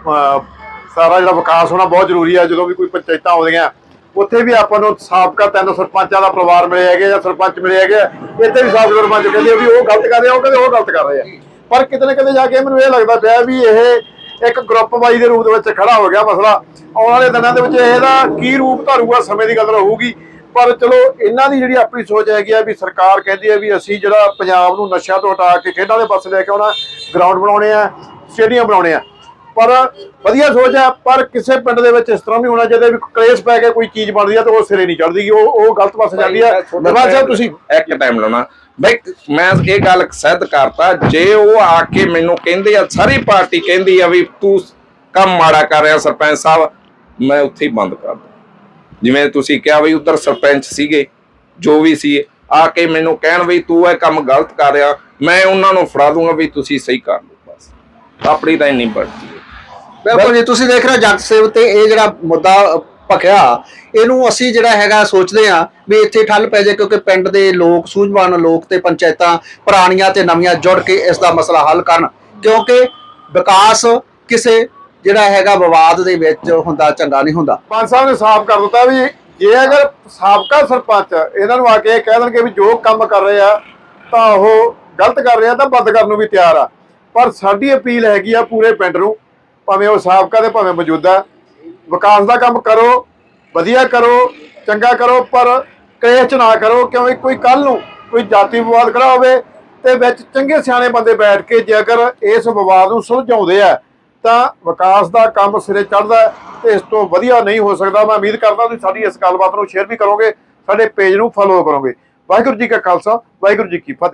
ਸਾਰਾ ਜਿਹੜਾ ਵਿਕਾਸ ਹੋਣਾ ਬਹੁਤ ਜ਼ਰੂਰੀ ਆ। ਜਦੋਂ ਵੀ ਕੋਈ ਪੰਚਾਇਤਾਂ ਆਉਂਦੀਆਂ ਉੱਥੇ ਵੀ ਆਪਾਂ ਨੂੰ ਸਾਬਕਾ ਤਿੰਨ ਸਰਪੰਚਾਂ ਦਾ ਪਰਿਵਾਰ ਮਿਲੇ ਹੈਗੇ ਜਾਂ ਸਰਪੰਚ ਮਿਲੇ ਹੈਗੇ ਆ। ਇੱਥੇ ਵੀ ਸਾਬਕਾ ਸਰਪੰਚ ਕਹਿੰਦੇ ਆ ਵੀ ਉਹ ਗਲਤ ਕਰ ਰਹੇ ਆ, ਉਹ ਕਹਿੰਦੇ ਉਹ ਗਲਤ ਕਰ ਰਹੇ ਆ। ਪਰ ਕਿਤੇ ਨਾ ਕਿਤੇ ਜਾ ਕੇ ਮੈਨੂੰ ਇਹ ਲੱਗਦਾ ਪਿਆ ਵੀ ਇਹ ਇੱਕ ਗਰੁੱਪ ਵਾਈ ਦੇ ਰੂਪ ਦੇ ਵਿੱਚ ਖੜਾ ਹੋ ਗਿਆ ਮਸਲਾ। ਆਉਣ ਵਾਲੇ ਦਿਨਾਂ ਦੇ ਵਿੱਚ ਇਹਦਾ ਕੀ ਰੂਪ ਧਾਰੂਗਾ, ਸਮੇਂ ਦੀ ਗੱਲ ਰਹੂਗੀ। ਪਰ ਚਲੋ, ਇਹਨਾਂ ਦੀ ਜਿਹੜੀ ਆਪਣੀ ਸੋਚ ਹੈਗੀ ਆ ਵੀ ਸਰਕਾਰ ਕਹਿੰਦੀ ਹੈ ਵੀ ਅਸੀਂ ਜਿਹੜਾ ਪੰਜਾਬ ਨੂੰ ਨਸ਼ਿਆਂ ਤੋਂ ਹਟਾ ਕੇ ਖੇਡਾਂ ਦੇ ਪਾਸੇ ਲੈ ਕੇ ਆਉਣਾ ਗਰਾਊਂਡ ਬਣਾਉਣੇ ਆ, ਸਟੇਡੀਅਮ ਬਣਾਉਣੇ ਆ। ਪਰ ਵਧੀਆ ਸੋਚ ਹੈ ਪਰ ਕਿਸੇ ਪਿੰਡ ਦੇ ਵਿੱਚ ਇਸ ਤਰ੍ਹਾਂ ਵੀ ਹੋਣਾ ਚਾਹੀਦਾ ਵੀ ਕਲੇਸ਼ ਪੈ ਕੇ ਕੋਈ ਚੀਜ਼ ਬਣਦੀ ਹੈ ਤੇ ਉਹ ਸਿਰੇ ਨਹੀਂ ਚੜਦੀ ਉਹ ਉਹ ਗਲਤ ਪਾਸੇ ਜਾਂਦੀ ਹੈ ਦਰਬਾਰ ਸਾਹਿਬ ਤੁਸੀਂ ਇੱਕ ਟਾਈਮ ਲਾਉਣਾ। ਬਈ ਮੈਂ ਇਹ ਗੱਲ ਸਿੱਧ ਕਰਤਾ ਜੇ ਉਹ ਆ ਕੇ ਮੈਨੂੰ ਕਹਿੰਦੇ ਆ ਸਾਰੀ ਪਾਰਟੀ ਕਹਿੰਦੀ ਆ ਵੀ ਤੂੰ ਕੰਮ ਮਾੜਾ ਕਰ ਰਿਹਾ ਸਰਪੰਚ ਸਾਹਿਬ ਮੈਂ ਉੱਥੇ ਹੀ ਬੰਦ ਕਰ ਦੂੰ ਜਿਵੇਂ ਤੁਸੀਂ ਕਿਹਾ ਵੀ ਉਧਰ ਸਰਪੰਚ ਸੀਗੇ ਜੋ ਵੀ ਸੀ ਆ ਕੇ ਮੈਨੂੰ ਕਹਿਣ ਵੀ ਤੂੰ ਇਹ ਕੰਮ ਗਲਤ ਕਰ ਰਿਹਾ ਮੈਂ ਉਹਨਾਂ ਨੂੰ ਫੜਾ ਦੂੰਗਾ ਵੀ ਤੁਸੀਂ ਸਹੀ ਕਰ ਲਓ ਬਸ। ਆਪਣੀ ਤਾਂ ਇੰਨੀ ਬਣਦੀ। ਬਿਲਕੁਲ ਜੀ, ਤੁਸੀਂ ਦੇਖ ਰਹੇ ਹੋ ਜਗਤ ਸੇਵ ਤੇ ਇਹ ਜਿਹੜਾ ਮੁੱਦਾ ਭਖਿਆ, ਇਹਨੂੰ ਅਸੀਂ ਜਿਹੜਾ ਹੈਗਾ ਸੋਚਦੇ ਆ ਵੀ ਇੱਥੇ ਠੱਲ ਪੈ ਜਾਏ ਕਿਉਂਕਿ ਪਿੰਡ ਦੇ ਲੋਕ, ਸੂਝਵਾਨ ਲੋਕ ਤੇ ਪੰਚਾਇਤਾਂ, ਪੁਰਾਣੀਆਂ ਤੇ ਨਵੀਆਂ ਜੁੜ ਕੇ ਇਸ ਦਾ ਮਸਲਾ ਹੱਲ ਕਰਨ ਕਿਉਂਕਿ ਵਿਕਾਸ ਕਿਸੇ ਜਿਹੜਾ ਹੈਗਾ ਵਿਵਾਦ ਦੇ ਵਿੱਚ ਹੁੰਦਾ ਚੰਗਾ ਨਹੀਂ ਹੁੰਦਾ। ਪੰਜ ਸਾਹਿਬ ਨੇ ਸਾਫ਼ ਕਰ ਦਿੱਤਾ ਵੀ ਜੇ ਅਗਰ ਸਾਬਕਾ ਸਰਪੰਚ ਇਹਨਾਂ ਨੂੰ ਆ ਕੇ ਇਹ ਕਹਿ ਦੇਣਗੇ ਵੀ ਜੋ ਕੰਮ ਕਰ ਰਹੇ ਆ, ਤਾਂ ਉਹ ਗਲਤ ਕਰ ਰਿਹਾ ਤਾਂ ਬੰਦ ਕਰਨ ਨੂੰ ਵੀ ਤਿਆਰ ਆ। ਪਰ ਸਾਡੀ ਅਪੀਲ ਹੈਗੀ ਆ ਪੂਰੇ ਪਿੰਡ ਨੂੰ ਭਾਵੇਂ ਉਹ ਸਾਬਕਾ ਤੇ ਭਾਵੇਂ ਮੌਜੂਦਾ, ਵਿਕਾਸ ਦਾ ਕੰਮ ਕਰੋ, ਵਧੀਆ ਕਰੋ, ਚੰਗਾ ਕਰੋ, ਪਰ ਕਲੇਸ਼ ਚ ਨਾ ਕਰੋ ਕਿਉਂਕਿ ਕੋਈ ਕੱਲ ਨੂੰ ਕੋਈ ਜਾਤੀ ਵਿਵਾਦ ਖੜਾ ਹੋਵੇ ਤੇ ਵਿੱਚ ਚੰਗੇ ਸਿਆਣੇ ਬੰਦੇ ਬੈਠ ਕੇ ਜੇ ਅਗਰ ਇਸ ਵਿਵਾਦ ਨੂੰ ਸੁਲਝਾਉਂਦੇ ਆ, ਤਾਂ ਵਿਕਾਸ ਦਾ ਕੰਮ ਸਿਰੇ ਚੜ੍ਹਦਾ ਹੈ ਤੇ ਇਸ ਤੋਂ ਵਧੀਆ ਨਹੀਂ ਹੋ ਸਕਦਾ। ਮੈਂ ਉਮੀਦ ਕਰਦਾ ਤੁਸੀਂ ਸਾਡੀ ਇਸ ਗੱਲਬਾਤ ਨੂੰ ਸ਼ੇਅਰ ਵੀ ਕਰੋਗੇ, ਸਾਡੇ ਪੇਜ ਨੂੰ ਫੋਲੋ ਕਰੋਗੇ। ਵਾਹਿਗੁਰੂ ਜੀ ਕਾ ਖਾਲਸਾ, ਵਾਹਿਗੁਰੂ ਜੀ ਕੀ ਫਤਿਹ।